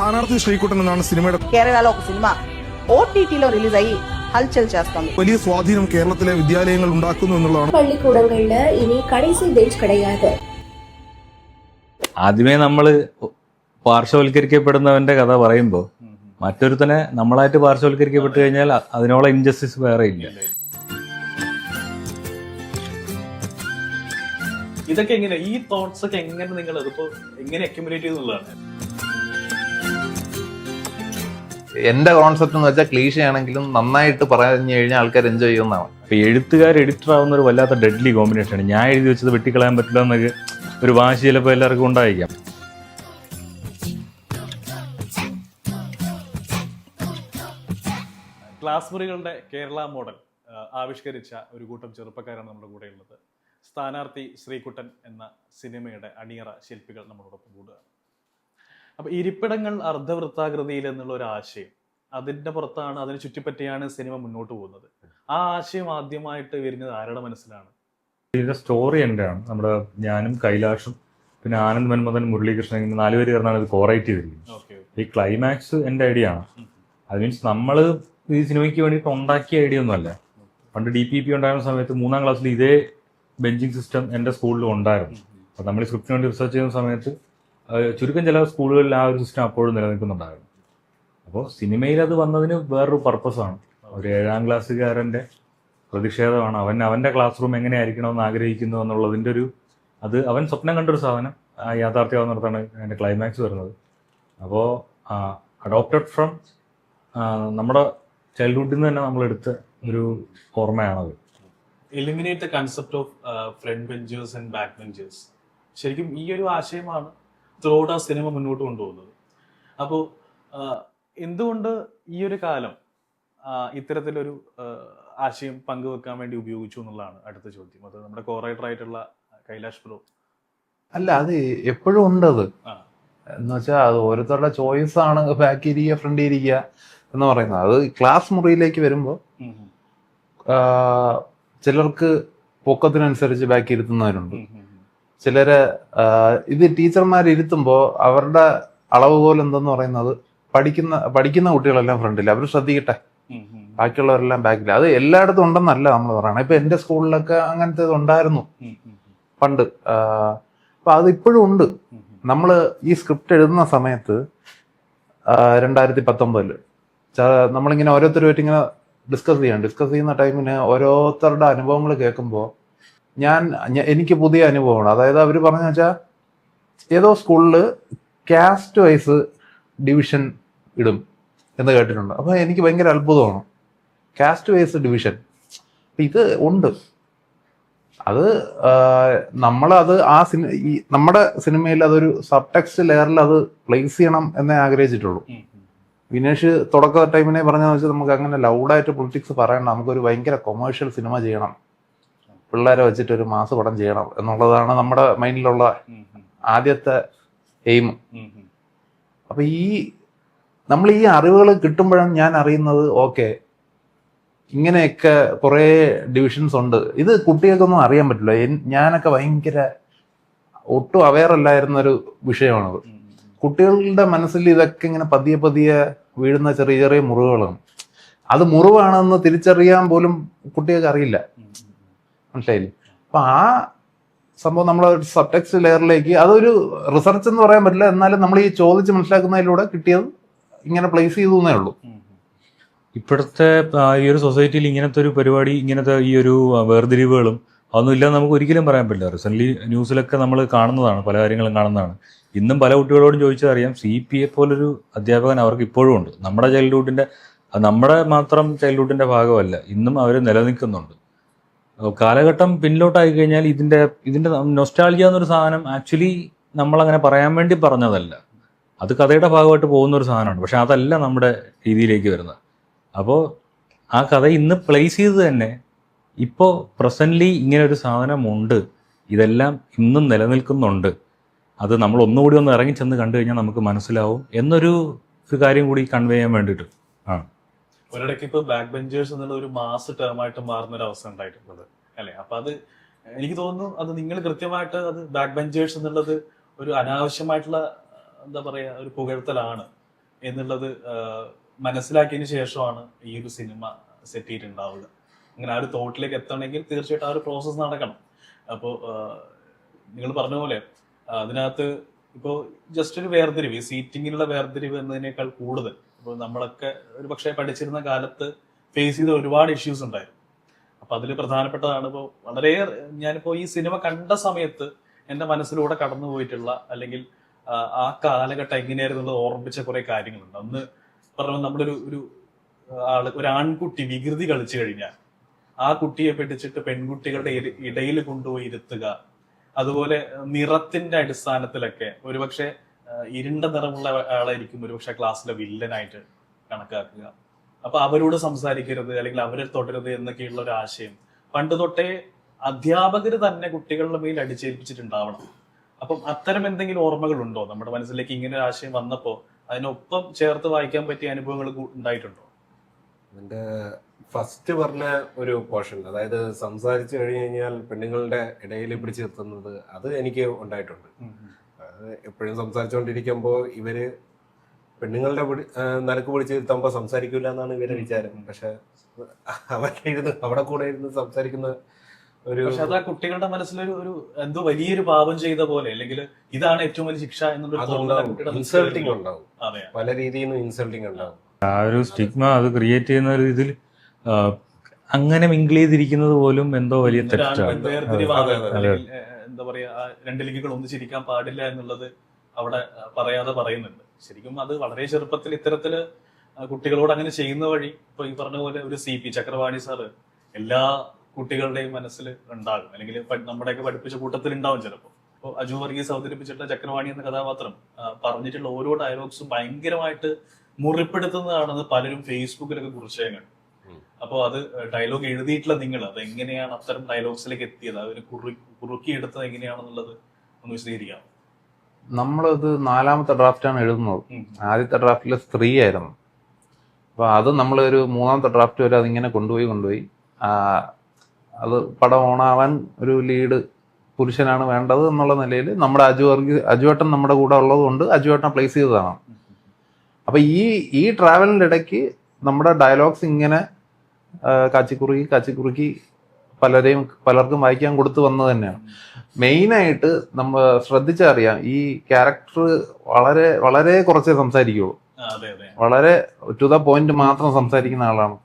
സ്ഥാനാർത്ഥി ശ്രീകുട്ടൻ എന്നാണ് സിനിമയുടെ కేరళలో ఒక సినిమా ఓటీటీలో రిలీజ్ అయ్యి హల్చల్ చేస్తోంది വലിയ സ്വാധീനം കേരളത്തിലെ വിദ്യാലയങ്ങൾ ഉണ്ടാക്കുന്നു എന്നുള്ളതാണ് பள்ளிக்கூடங்கள்ல இனி கடைசி பெஞ்ச் கிடையாது ആദ്യമേ നമ്മള് പാർശ്വവൽക്കരിക്കപ്പെടുന്നവന്റെ കഥ പറയുമ്പോൾ മറ്റൊരുത്തനെ നമ്മളായിട്ട് പാർശ്വവൽക്കരിക്കപ്പെട്ട് കഴിഞ്ഞാൽ അ- അതിനോളം ഇൻജസ്റ്റിസ് വേറെ ഇല്ല ഇതൊക്കെ എങ്ങനെ ഈ തോട്ട്സ് ഒക്കെ എങ്ങനെ നിങ്ങൾ അതിപ്പോ എങ്ങനെ അക്യുമുലേറ്റ് ചെയ്യുന്നുള്ളതാണ് എന്റെ കോൺസെപ്റ്റ് എന്ന് വെച്ചാൽ ക്ലീഷയാണെങ്കിലും നന്നായിട്ട് പറഞ്ഞു കഴിഞ്ഞാൽ ആൾക്കാർ എൻജോയ് ചെയ്യുന്നതാണ്. ഇപ്പൊ എഴുത്തുകാർ എഡിറ്റർ ആവുന്ന ഒരു വല്ലാത്ത ഡെഡ്ലി കോമ്പിനേഷൻ ആണ്. ഞാൻ എഴുതി വെച്ചത് വെട്ടിക്കളയാൻ പറ്റില്ല എന്നൊക്കെ ഒരു വാശി ചിലപ്പോൾ എല്ലാവർക്കും ഉണ്ടായിരിക്കാം. ക്ലാസ് മുറികളുടെ കേരള മോഡൽ ആവിഷ്കരിച്ച ഒരു കൂട്ടം ചെറുപ്പക്കാരാണ് നമ്മുടെ കൂടെയുള്ളത്. സ്ഥാനാർത്ഥി ശ്രീകുട്ടൻ എന്ന സിനിമയുടെ അണിയറ ശില്പികൾ നമ്മളോടൊപ്പം കൂടുകയാണ് അപ്പൊ ഇരിപ്പിടങ്ങൾ അർദ്ധവൃത്താകൃതിയിൽ എന്നുള്ള ഒരു ആശയം അതിന്റെ പുറത്താണ് അതിനെ ചുറ്റിപ്പറ്റിയാണ് സിനിമ മുന്നോട്ട് പോകുന്നത്. ആ ആശയം ആദ്യമായിട്ട് വരുന്നത് ആരുടെ മനസ്സിലാണ്? ഇതിന്റെ സ്റ്റോറി എന്റെയാണ്. നമ്മുടെ ഞാനും കൈലാഷും പിന്നെ ആനന്ദ് മന്മഥൻ മുരളീകൃഷ്ണൻ ഇങ്ങനെ നാലുപേര് ചേർന്നാണ് ഇത് കോറേറ്റ് ചെയ്തിരിക്കുന്നത്. ഈ ക്ലൈമാക്സ് എന്റെ ഐഡിയ ആണ്. അത് മീൻസ് നമ്മൾ ഈ സിനിമയ്ക്ക് വേണ്ടിയിട്ട് ഉണ്ടാക്കിയ ഐഡിയ ഒന്നുമല്ല പണ്ട് ഡി പി പി ഉണ്ടായിരുന്ന സമയത്ത് മൂന്നാം ക്ലാസ്സിൽ ഇതേ ബെഞ്ചിങ് സിസ്റ്റം എന്റെ സ്കൂളിൽ ഉണ്ടായിരുന്നു. അപ്പോൾ നമ്മൾ സ്ക്രിപ്റ്റിന് വേണ്ടി റിസർച്ച് ചെയ്യുന്ന സമയത്ത് ചുരുക്കം ചില സ്കൂളുകളിൽ ആ ഒരു സിസ്റ്റം അപ്പോഴും നിലനിൽക്കുന്നുണ്ടായിരുന്നു. അപ്പോൾ സിനിമയിൽ അത് വന്നതിന് വേറൊരു പർപ്പസാണ് ഒരു ഏഴാം ക്ലാസ്സുകാരന്റെ പ്രതിഷേധമാണ്. അവൻ അവന്റെ ക്ലാസ് റൂം എങ്ങനെയായിരിക്കണമെന്ന് ആഗ്രഹിക്കുന്നു എന്നുള്ളതിന്റെ ഒരു അത് അവൻ സ്വപ്നം കണ്ടൊരു സാധനം യാഥാർത്ഥ്യമാകുന്നിടത്താണ് അതിന്റെ ക്ലൈമാക്സ് വരുന്നത്. അപ്പോൾ അഡോപ്റ്റഡ് ഫ്രം നമ്മുടെ ചൈൽഡ്ഹുഡിൽ നിന്ന് തന്നെ നമ്മളെടുത്ത ഒരു ഓർമ്മയാണത്. Eliminate the concept of front benchers and back benchers ശരിക്കും ഈ ഒരു ആശയമാണ് ത്രൂഔട്ട് ആ സിനിമ മുന്നോട്ട് കൊണ്ടുപോകുന്നത്. അപ്പോൾ എന്തുകൊണ്ട് ഈ ഒരു കാലം ഇത്തരത്തിലൊരു ആശയം പങ്കുവെക്കാൻ വേണ്ടി ഉപയോഗിച്ചു എന്നുള്ളതാണ് അടുത്ത ചോദ്യം. അത് നമ്മുടെ കോറൈറ്റർ ആയിട്ടുള്ള കൈലാഷ് പ്രോ അല്ല അത് എപ്പോഴും ഉണ്ട് അത് എന്ന് വെച്ചാൽ അത് ഓരോരുത്തരുടെ ചോയ്സ് ആണ് ബാക്കി ഇരിക്കുക ഫ്രണ്ട് ഇരിക്കുക എന്ന് പറയുന്നത്. അത് ക്ലാസ് മുറിയിലേക്ക് വരുമ്പോൾ ചിലർക്ക് പൊക്കത്തിനനുസരിച്ച് ബാക്കി ഇരുത്തുന്നവരുണ്ട്. ചിലര് ഇത് ടീച്ചർമാർ ഇരുത്തുമ്പോൾ അവരുടെ പോലെ എന്തെന്ന് പറയുന്നത് പഠിക്കുന്ന പഠിക്കുന്ന കുട്ടികളെല്ലാം ഫ്രണ്ടിൽ അവർ ശ്രദ്ധിക്കട്ടെ. ബാക്കിയുള്ളവരെല്ലാം ബാക്കിൽ അത് എല്ലായിടത്തും ഉണ്ടെന്നല്ല നമ്മൾ പറയണം. ഇപ്പൊ എന്റെ സ്കൂളിലൊക്കെ അങ്ങനത്തെ ഉണ്ടായിരുന്നു പണ്ട് അപ്പൊ അത് ഇപ്പോഴും ഉണ്ട്. നമ്മൾ ഈ സ്ക്രിപ്റ്റ് എഴുതുന്ന സമയത്ത് രണ്ടായിരത്തി പത്തൊമ്പതിൽ നമ്മളിങ്ങനെ ഓരോരുത്തരുമായിട്ട് ഇങ്ങനെ ഡിസ്കസ് ചെയ്യാം. ഡിസ്കസ് ചെയ്യുന്ന ടൈമിന് ഓരോരുത്തരുടെ അനുഭവങ്ങൾ കേൾക്കുമ്പോൾ ഞാൻ എനിക്ക് പുതിയ അനുഭവമാണ്. അതായത് അവർ പറഞ്ഞു വെച്ചാൽ ഏതോ സ്കൂളിൽ കാസ്റ്റ് വൈസ് ഡിവിഷൻ ഇടും എന്ന് കേട്ടിട്ടുണ്ട്. അപ്പോൾ എനിക്ക് ഭയങ്കര അത്ഭുതമാണ്. കാസ്റ്റ് വൈസ് ഡിവിഷൻ ഇത് ഉണ്ട്. അത് നമ്മളത് അത് ആ സിനി ഈ നമ്മുടെ സിനിമയിൽ അതൊരു സബ് ടെക്സ്റ്റ് ലെയറിൽ അത് പ്ലേസ് ചെയ്യണം എന്നേ ആഗ്രഹിച്ചിട്ടുള്ളൂ. വിനേഷ് തുടക്ക ടൈമിനെ പറഞ്ഞാൽ വെച്ചാൽ നമുക്ക് അങ്ങനെ ലൗഡായിട്ട് പൊളിറ്റിക്സ് പറയണ്ട. നമുക്കൊരു ഭയങ്കര കൊമേഴ്ഷ്യൽ സിനിമ ചെയ്യണം. പിള്ളേരെ വെച്ചിട്ട് ഒരു മാസ പടം ചെയ്യണം എന്നുള്ളതാണ് നമ്മുടെ മൈൻഡിലുള്ള ആദ്യത്തെ എയിം. അപ്പൊ ഈ നമ്മൾ ഈ അറിവുകൾ കിട്ടുമ്പോഴാണ് ഞാൻ അറിയുന്നത് ഓക്കെ ഇങ്ങനെയൊക്കെ കുറേ ഡിവിഷൻസ് ഉണ്ട്. ഇത് കുട്ടികൾക്കൊന്നും അറിയാൻ പറ്റില്ല. ഞാനൊക്കെ ഭയങ്കര ഒട്ടും അവെയർ അല്ലായിരുന്ന ഒരു വിഷയമാണത്. കുട്ടികളുടെ മനസ്സിൽ ഇതൊക്കെ ഇങ്ങനെ പതിയെ പതിയെ വീഴുന്ന ചെറിയ ചെറിയ മുറിവുകളാണ്. അത് മുറിവാണെന്ന് തിരിച്ചറിയാൻ പോലും കുട്ടികൾക്ക് അറിയില്ല. മനസ്സിലായില്ലേ? അപ്പൊ ആ സംഭവം നമ്മൾ സബ്ടെക്സ്റ്റ് ലെയറിലേക്ക് അതൊരു റിസർച്ച് എന്ന് പറയാൻ പറ്റില്ല. എന്നാലും നമ്മൾ ഈ ചോദിച്ച് മനസ്സിലാക്കുന്നതിലൂടെ കിട്ടിയത് ഇങ്ങനെ പ്ലേസ് ചെയ്തു എന്നേ ഉള്ളൂ. ഇപ്പോഴത്തെ ഈ ഒരു സൊസൈറ്റിയിൽ ഇങ്ങനത്തെ ഒരു പരിപാടി ഇങ്ങനത്തെ ഈ ഒരു വേർതിരിവുകളും അതൊന്നും ഇല്ലെന്ന് നമുക്ക് ഒരിക്കലും പറയാൻ പറ്റില്ല. റീസെന്റ് ന്യൂസിലൊക്കെ നമ്മൾ കാണുന്നതാണ് പല കാര്യങ്ങളും കാണുന്നതാണ്. ഇന്നും പല കുട്ടികളോടും ചോദിച്ചറിയാം സി പി എ പോലൊരു അധ്യാപകൻ അവർക്ക് ഇപ്പോഴും ഉണ്ട്. നമ്മുടെ ചൈൽഡ്ഹുഡിന്റെ നമ്മുടെ മാത്രം ചൈൽഡ്ഹുഡിന്റെ ഭാഗമല്ല. ഇന്നും അവർ നിലനിൽക്കുന്നുണ്ട്. കാലഘട്ടം പിന്നിലോട്ടായി കഴിഞ്ഞാൽ ഇതിന്റെ ഇതിന്റെ നൊസ്റ്റാൾജിയ എന്നൊരു സാധനം ആക്ച്വലി നമ്മൾ അങ്ങനെ പറയാൻ വേണ്ടി പറഞ്ഞതല്ല. അത് കഥയുടെ ഭാഗമായിട്ട് പോകുന്ന ഒരു സാധനമാണ്. പക്ഷെ അതല്ല നമ്മുടെ രീതിയിലേക്ക് വരുന്നത്. അപ്പോൾ ആ കഥ ഇന്ന് പ്ലേസ് ചെയ്ത് തന്നെ ഇപ്പോൾ പ്രസന്റ്ലി ഇങ്ങനെ ഒരു സാധനമുണ്ട്. ഇതെല്ലാം ഇന്നും നിലനിൽക്കുന്നുണ്ട്. അത് നമ്മൾ ഒന്നുകൂടി ഒന്ന് ഇറങ്ങി ചെന്ന് കണ്ടു കഴിഞ്ഞാൽ നമുക്ക് മനസ്സിലാവും എന്നൊരു കാര്യം കൂടി കൺവേ ചെയ്യാൻ വേണ്ടിയിട്ട്. ആ. ഒരിടയ്ക്ക് ഇപ്പൊ ബാക്ക് ബെഞ്ചേഴ്സ് എന്നുള്ള ഒരു മാസ് ടേമായിട്ട് മാറുന്ന ഒരു അവസ്ഥ ഉണ്ടായിട്ടുള്ളത്. അല്ലെ? അപ്പൊ അത് എനിക്ക് തോന്നുന്നു അത് നിങ്ങൾ കൃത്യമായിട്ട് അത് ബാക്ക് ബെഞ്ചേഴ്സ് എന്നുള്ളത് ഒരു അനാവശ്യമായിട്ടുള്ള എന്താ പറയാ ഒരു പുകഴ്ത്തലാണ് എന്നുള്ളത് മനസ്സിലാക്കിയതിന് ശേഷമാണ് ഈ ഒരു സിനിമ സെറ്റ് ചെയ്തിട്ടുണ്ടാവുക. അങ്ങനെ ആ ഒരു തോട്ടിലേക്ക് എത്തണമെങ്കിൽ തീർച്ചയായിട്ടും ആ ഒരു പ്രോസസ് നടക്കണം. അപ്പോൾ നിങ്ങൾ പറഞ്ഞ പോലെ അതിനകത്ത് ഇപ്പോ ജസ്റ്റ് ഒരു വേർതിരിവ് സീറ്റിങ്ങിലുള്ള വേർതിരിവ് എന്നതിനേക്കാൾ കൂടുതൽ ഇപ്പോൾ നമ്മളൊക്കെ ഒരു പക്ഷേ പഠിച്ചിരുന്ന കാലത്ത് ഫേസ് ചെയ്ത ഒരുപാട് ഇഷ്യൂസ് ഉണ്ടായിരുന്നു. അപ്പൊ അതിൽ പ്രധാനപ്പെട്ടതാണ് ഇപ്പോൾ വളരെ ഞാനിപ്പോൾ ഈ സിനിമ കണ്ട സമയത്ത് എന്റെ മനസ്സിലൂടെ കടന്നു പോയിട്ടുള്ള അല്ലെങ്കിൽ ആ, കാലഘട്ടം എങ്ങനെയായിരുന്നുള്ളത് ഓർമ്മിച്ച കുറെ കാര്യങ്ങളുണ്ട്. അന്ന് പറഞ്ഞ നമ്മളൊരു ഒരു ആൾ ഒരു ആൺകുട്ടി വികൃതി കളിച്ചു കഴിഞ്ഞാൽ ആ കുട്ടിയെ പിടിച്ചിട്ട് പെൺകുട്ടികളുടെ ഇടയിൽ കൊണ്ടുപോയി ഇരുത്തുക. അതുപോലെ നിറത്തിന്റെ അടിസ്ഥാനത്തിലൊക്കെ ഒരുപക്ഷെ ഇരുണ്ട നിറമുള്ള ആളായിരിക്കും ഒരുപക്ഷെ ക്ലാസ്സിലെ വില്ലനായിട്ട് കണക്കാക്കുക. അപ്പൊ അവരോട് സംസാരിക്കരുത് അല്ലെങ്കിൽ അവരെ തുടരുത് എന്നൊക്കെയുള്ള ഒരു ആശയം പണ്ട് തൊട്ടേ അധ്യാപകർ തന്നെ കുട്ടികളുടെ മേൽ അടിച്ചേൽപ്പിച്ചിട്ടുണ്ടാവണം. അപ്പം അത്തരം എന്തെങ്കിലും ഓർമ്മകൾ ഉണ്ടോ നമ്മുടെ മനസ്സിലേക്ക് ഇങ്ങനെ ഒരു ആശയം വന്നപ്പോ അതിനൊപ്പം ചേർത്ത് വായിക്കാൻ പറ്റിയ അനുഭവങ്ങൾ ഉണ്ടായിട്ടുണ്ടോ? അതിന്റെ ഫസ്റ്റ് പറഞ്ഞ ഒരു പോർഷൻ അതായത് സംസാരിച്ചു കഴിഞ്ഞു കഴിഞ്ഞാൽ പെണ്ണുങ്ങളുടെ ഇടയിൽ പിടിച്ചു നിർത്തുന്നത് അത് എനിക്ക് ഉണ്ടായിട്ടുണ്ട്. എപ്പോഴും സംസാരിച്ചുകൊണ്ടിരിക്കുമ്പോൾ ഇവർ പെണ്ണുങ്ങളുടെ പിടി- ആ, പിടിച്ച് ഇരുത്തുമ്പോൾ സംസാരിക്കില്ല എന്നാണ് ഇവരെ വിചാരം. പക്ഷെ അവരുടെ ഇരുന്ന് അവിടെ കൂടെ ഇരുന്ന് സംസാരിക്കുന്ന ഒരു പക്ഷെ അത് ആ കുട്ടികളുടെ മനസ്സിലൊരു ഒരു എന്തോ വലിയൊരു പാപം ചെയ്ത പോലെ അല്ലെങ്കിൽ ഇതാണ് ഏറ്റവും വലിയ ശിക്ഷ ഇൻസൾട്ടിങ് ഉണ്ടാവും. പല രീതിയിൽ ഇൻസൾട്ടിംഗ് ഇൻസൾട്ടിങ് ഉണ്ടാവും. ആ ഒരു സ്റ്റിഗ്മ അത് ക്രിയേറ്റ് ചെയ്യുന്ന ഒരു ഇതിൽ അങ്ങനെ മിങ്കിൾ ചെയ്തിരിക്കുന്നത് പോലും എന്തോ വലിയ തെറ്റാണ്. എന്താ പറയാ ആ രണ്ട് ലിഗുകൾ ഒന്നിച്ചിരിക്കാൻ പാടില്ല എന്നുള്ളത് അവിടെ പറയാതെ പറയുന്നുണ്ട്. ശരിക്കും അത് വളരെ ചെറുപ്പത്തിൽ ഇത്തരത്തിൽ കുട്ടികളോട് അങ്ങനെ ചെയ്യുന്ന വഴി ഇപ്പൊ ഈ പറഞ്ഞ പോലെ ഒരു സി പി ചക്രവാണി സാറ് എല്ലാ കുട്ടികളുടെയും മനസ്സിൽ ഉണ്ടാകും. അല്ലെങ്കിൽ നമ്മുടെയൊക്കെ പഠിപ്പിച്ച കൂട്ടത്തിൽ ഉണ്ടാവും ചിലപ്പോൾ. ഇപ്പോൾ അജു വർഗീസ് അവതരിപ്പിച്ചിട്ടുള്ള ചക്രവാണി എന്ന കഥാപാത്രം പറഞ്ഞിട്ടുള്ള ഓരോ ഡയലോഗ്സും ഭയങ്കരമായിട്ട് മുറിപ്പെടുത്തുന്നതാണെന്ന് പലരും ഫേസ്ബുക്കിലൊക്കെ കുറിച്ചു കണ്ടു. അപ്പോൾ അത് ഡയലോഗ് എഴുതിയിട്ടുള്ള നിങ്ങൾ അത് എങ്ങനെയാണ് അത്തരം ഡയലോഗ്സിലേക്ക് എത്തിയത്? അതിന് കുറി കുറുക്കിയെടുത്തത് എങ്ങനെയാണെന്നുള്ളത് ഒന്ന് വിശദീകരിക്കാം. നമ്മളത് നാലാമത്തെ ഡ്രാഫ്റ്റാണ് എഴുതുന്നത്. ആദ്യത്തെ ഡ്രാഫ്റ്റിൽ സ്ത്രീ ആയിരുന്നു. അപ്പൊ അത് നമ്മളൊരു ഒരു മൂന്നാമത്തെ ഡ്രാഫ്റ്റ് വരെ അതിങ്ങനെ കൊണ്ടുപോയി കൊണ്ടുപോയി. അത് പടം ഓണാവാൻ ഒരു ലീഡ് പുരുഷനാണ് വേണ്ടത് എന്നുള്ള നിലയിൽ നമ്മുടെ അജു വർഗീസ് അജുവേട്ടൻ നമ്മുടെ കൂടെ ഉള്ളത് കൊണ്ട് അജുവേട്ടനെ പ്ലേസ് ചെയ്തതാണ്. അപ്പൊ ഈ ഈ ട്രാവലിന്റെ ഇടയ്ക്ക് നമ്മുടെ ഡയലോഗ്സ് ഇങ്ങനെ ആ, കാച്ചിക്കുറുക്കി പലരെയും പലർക്കും വായിക്കാൻ കൊടുത്തു വന്നത് തന്നെയാണ്. മെയിനായിട്ട് നമ്മൾ ശ്രദ്ധിച്ചറിയാം ഈ ക്യാരക്ടർ വളരെ വളരെ കുറച്ചേ സംസാരിക്കുള്ളൂ. വളരെ ടു ദ പോയിന്റ് മാത്രം സംസാരിക്കുന്ന ആളാണ്.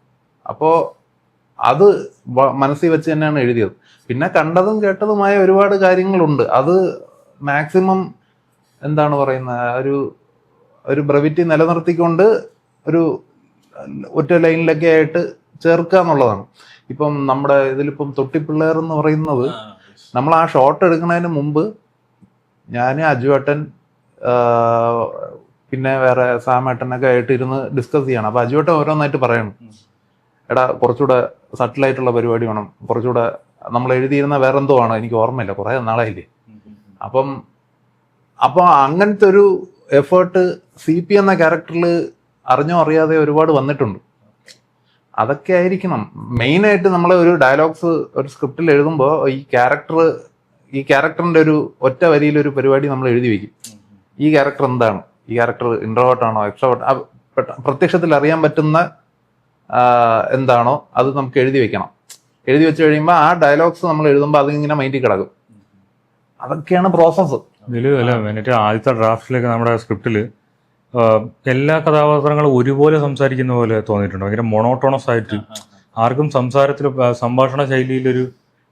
അപ്പോ അത് മനസ്സിൽ വെച്ച് തന്നെയാണ് എഴുതിയത്. പിന്നെ കണ്ടതും കേട്ടതുമായ ഒരുപാട് കാര്യങ്ങളുണ്ട്. അത് മാക്സിമം എന്താണ് പറയുന്ന ഒരു ഒരു ബ്രവിറ്റി നിലനിർത്തിക്കൊണ്ട് ഒരു ഒറ്റ ലൈനിലൊക്കെ ആയിട്ട് ചേർക്കുക എന്നുള്ളതാണ് ഇപ്പം നമ്മുടെ ഇതിലിപ്പം തൊട്ടിപ്പിള്ളേർ എന്ന് പറയുന്നത് നമ്മൾ ആ ഷോട്ട് എടുക്കുന്നതിന് മുമ്പ് ഞാൻ അജുവേട്ടൻ പിന്നെ വേറെ സാമേട്ടനൊക്കെ ആയിട്ട് ഇരുന്ന് ഡിസ്കസ് ചെയ്യണം. അപ്പൊ അജുവേട്ടൻ ഓരോന്നായിട്ട് പറയണം. എടാ കുറച്ചുകൂടെ സട്ടിലായിട്ടുള്ള പരിപാടി വേണം. കുറച്ചുകൂടെ നമ്മൾ എഴുതിയിരുന്ന വേറെ എന്തോ ആണ് എനിക്ക് ഓർമ്മയില്ല. കുറെ നാളായില്ലേ. അപ്പം അപ്പൊ അങ്ങനത്തെ ഒരു എഫേർട്ട് സി പി എന്ന ക്യാരക്ടറിൽ അറിഞ്ഞോ അറിയാതെ ഒരുപാട് വന്നിട്ടുണ്ട്. അതൊക്കെ ആയിരിക്കണം. മെയിനായിട്ട് നമ്മൾ ഒരു ഡയലോഗ്സ് ഒരു സ്ക്രിപ്റ്റിൽ എഴുതുമ്പോൾ ഈ ക്യാരക്ടർ ഈ ക്യാരക്ടറിന്റെ ഒരു ഒറ്റ വരിയിൽ ഒരു പരിപാടി നമ്മൾ എഴുതി വെക്കും. ഈ ക്യാരക്ടർ എന്താണ്? ഈ ക്യാരക്ടർ ഇൻട്രോവേർട്ടാണോ എക്സ്ട്രോവേർട്ടാണോ എക്സ്ട്രോവേർട്ട് പ്രത്യക്ഷത്തിൽ അറിയാൻ പറ്റുന്ന എന്താണോ അത് നമുക്ക് എഴുതി വെക്കണം. എഴുതി വെച്ച് കഴിയുമ്പോൾ ആ ഡയലോഗ്സ് നമ്മൾ എഴുതുമ്പോൾ അതിങ്ങനെ മൈൻഡിൽ കിടക്കും. അതൊക്കെയാണ് പ്രോസസ്സ് ആദ്യത്തെ ഡ്രാഫ്റ്റിലേക്ക് നമ്മുടെ സ്ക്രിപ്റ്റിൽ എല്ലാ കഥാപാത്രങ്ങളും ഒരുപോലെ സംസാരിക്കുന്ന പോലെ തോന്നിയിട്ടുണ്ട്. ഭയങ്കര മൊണോട്ടോണസ് ആയിട്ട് ആർക്കും സംസാരത്തിൽ സംഭാഷണ ശൈലിയിലൊരു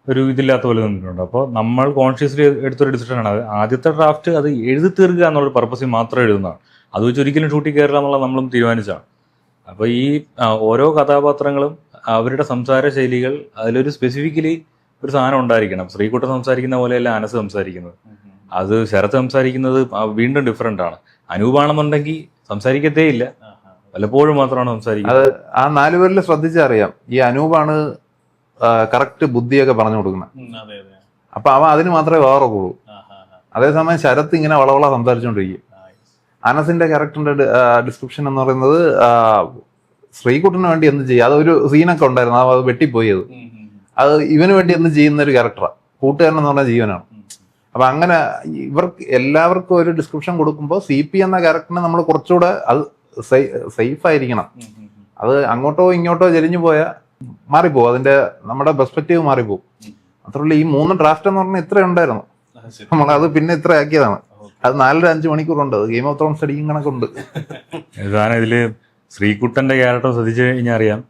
ഒരു ഇതില്ലാത്ത പോലെ തോന്നിയിട്ടുണ്ട്. അപ്പോൾ നമ്മൾ കോൺഷ്യസ്ലി എടുത്തൊരു ഡിസിഷനാണ് അത് ആദ്യത്തെ ഡ്രാഫ്റ്റ് അത് എഴുതി തീർക്കുക എന്നുള്ള പർപ്പസിൽ മാത്രം എഴുതുന്നതാണ്. അത് വെച്ച് ഒരിക്കലും ഷൂട്ടിൽ കയറില്ല എന്നുള്ള നമ്മളും തീരുമാനിച്ചാണ് അപ്പോൾ ഈ ഓരോ കഥാപാത്രങ്ങളും അവരുടെ സംസാര ശൈലികൾ അതിലൊരു സ്പെസിഫിക്കലി ഒരു സാധനം ഉണ്ടായിരിക്കണം. ശ്രീകുട്ടൻ സംസാരിക്കുന്ന പോലെയല്ല അനസ് സംസാരിക്കുന്നത്. അത് ശരത്ത് സംസാരിക്കുന്നത് വീണ്ടും ഡിഫറെന്റ് ആണ്. അനൂപാണെന്നുണ്ടെങ്കിൽ സംസാരിക്കത്തേ ഇല്ല പലപ്പോഴും. വല്ലപ്പോഴും മാത്രമാണ് സംസാരിക്കുന്നത്. ആ നാലുപേരിൽ ശ്രദ്ധിച്ചറിയാം. ഈ അനൂപാണ് കറക്റ്റ് ബുദ്ധിയൊക്കെ പറഞ്ഞു കൊടുക്കുന്നത്. അതെ അതെ. അപ്പൊ അവൻ അതിന് മാത്രമേ വേറെ ആ. അതേസമയം ശരത് ഇങ്ങനെ വളവള സംസാരിച്ചുകൊണ്ടിരിക്കും അനസിന്റെ ക്യാരക്ടറിന്റെ ഡിസ്ക്രിപ്ഷൻ എന്ന് പറയുന്നത് ശ്രീകുട്ടന് വേണ്ടി എന്ത് ചെയ്യും? അതൊരു സീനൊക്കെ ഉണ്ടായിരുന്നു. അത് വെട്ടിപ്പോയത് അത്. അത് ഇവന് വേണ്ടി എന്ത് ചെയ്യുന്ന ഒരു ക്യാരക്ടറാണ് കൂട്ടുകാരൻ എന്ന് പറഞ്ഞ ജീവനാണ്. അപ്പൊ അങ്ങനെ ഇവർക്ക് എല്ലാവർക്കും ഒരു ഡിസ്ക്രിപ്ഷൻ കൊടുക്കുമ്പോൾ സി പി എന്ന ക്യാരക്ടറിനെ നമ്മൾ കുറച്ചുകൂടെ അത് സേഫ് ആയിരിക്കണം. അത് അങ്ങോട്ടോ ഇങ്ങോട്ടോ ചെരിഞ്ഞു പോയാൽ മാറിപ്പോവും. അതിന്റെ നമ്മുടെ പെർസ്പെക്റ്റീവ് മാറിപ്പോവും. മാത്രമല്ല ഈ മൂന്ന് ഡ്രാഫ്റ്റ് എന്ന് പറഞ്ഞാൽ ഇത്ര ഉണ്ടായിരുന്നു. നമ്മൾ അത് പിന്നെ ഇത്ര ആക്കിയതാണ്. അത് നാലര അഞ്ച് മണിക്കൂറുണ്ട്. അത് ഗെയിം ഓഫ് ത്രോൺസ് അടിക്കും കണക്കുണ്ട്. ഇതിൽ ശ്രീകുട്ടന്റെ ക്യാരക്ടർ ശ്രദ്ധിച്ചു കഴിഞ്ഞാൽ അറിയാം.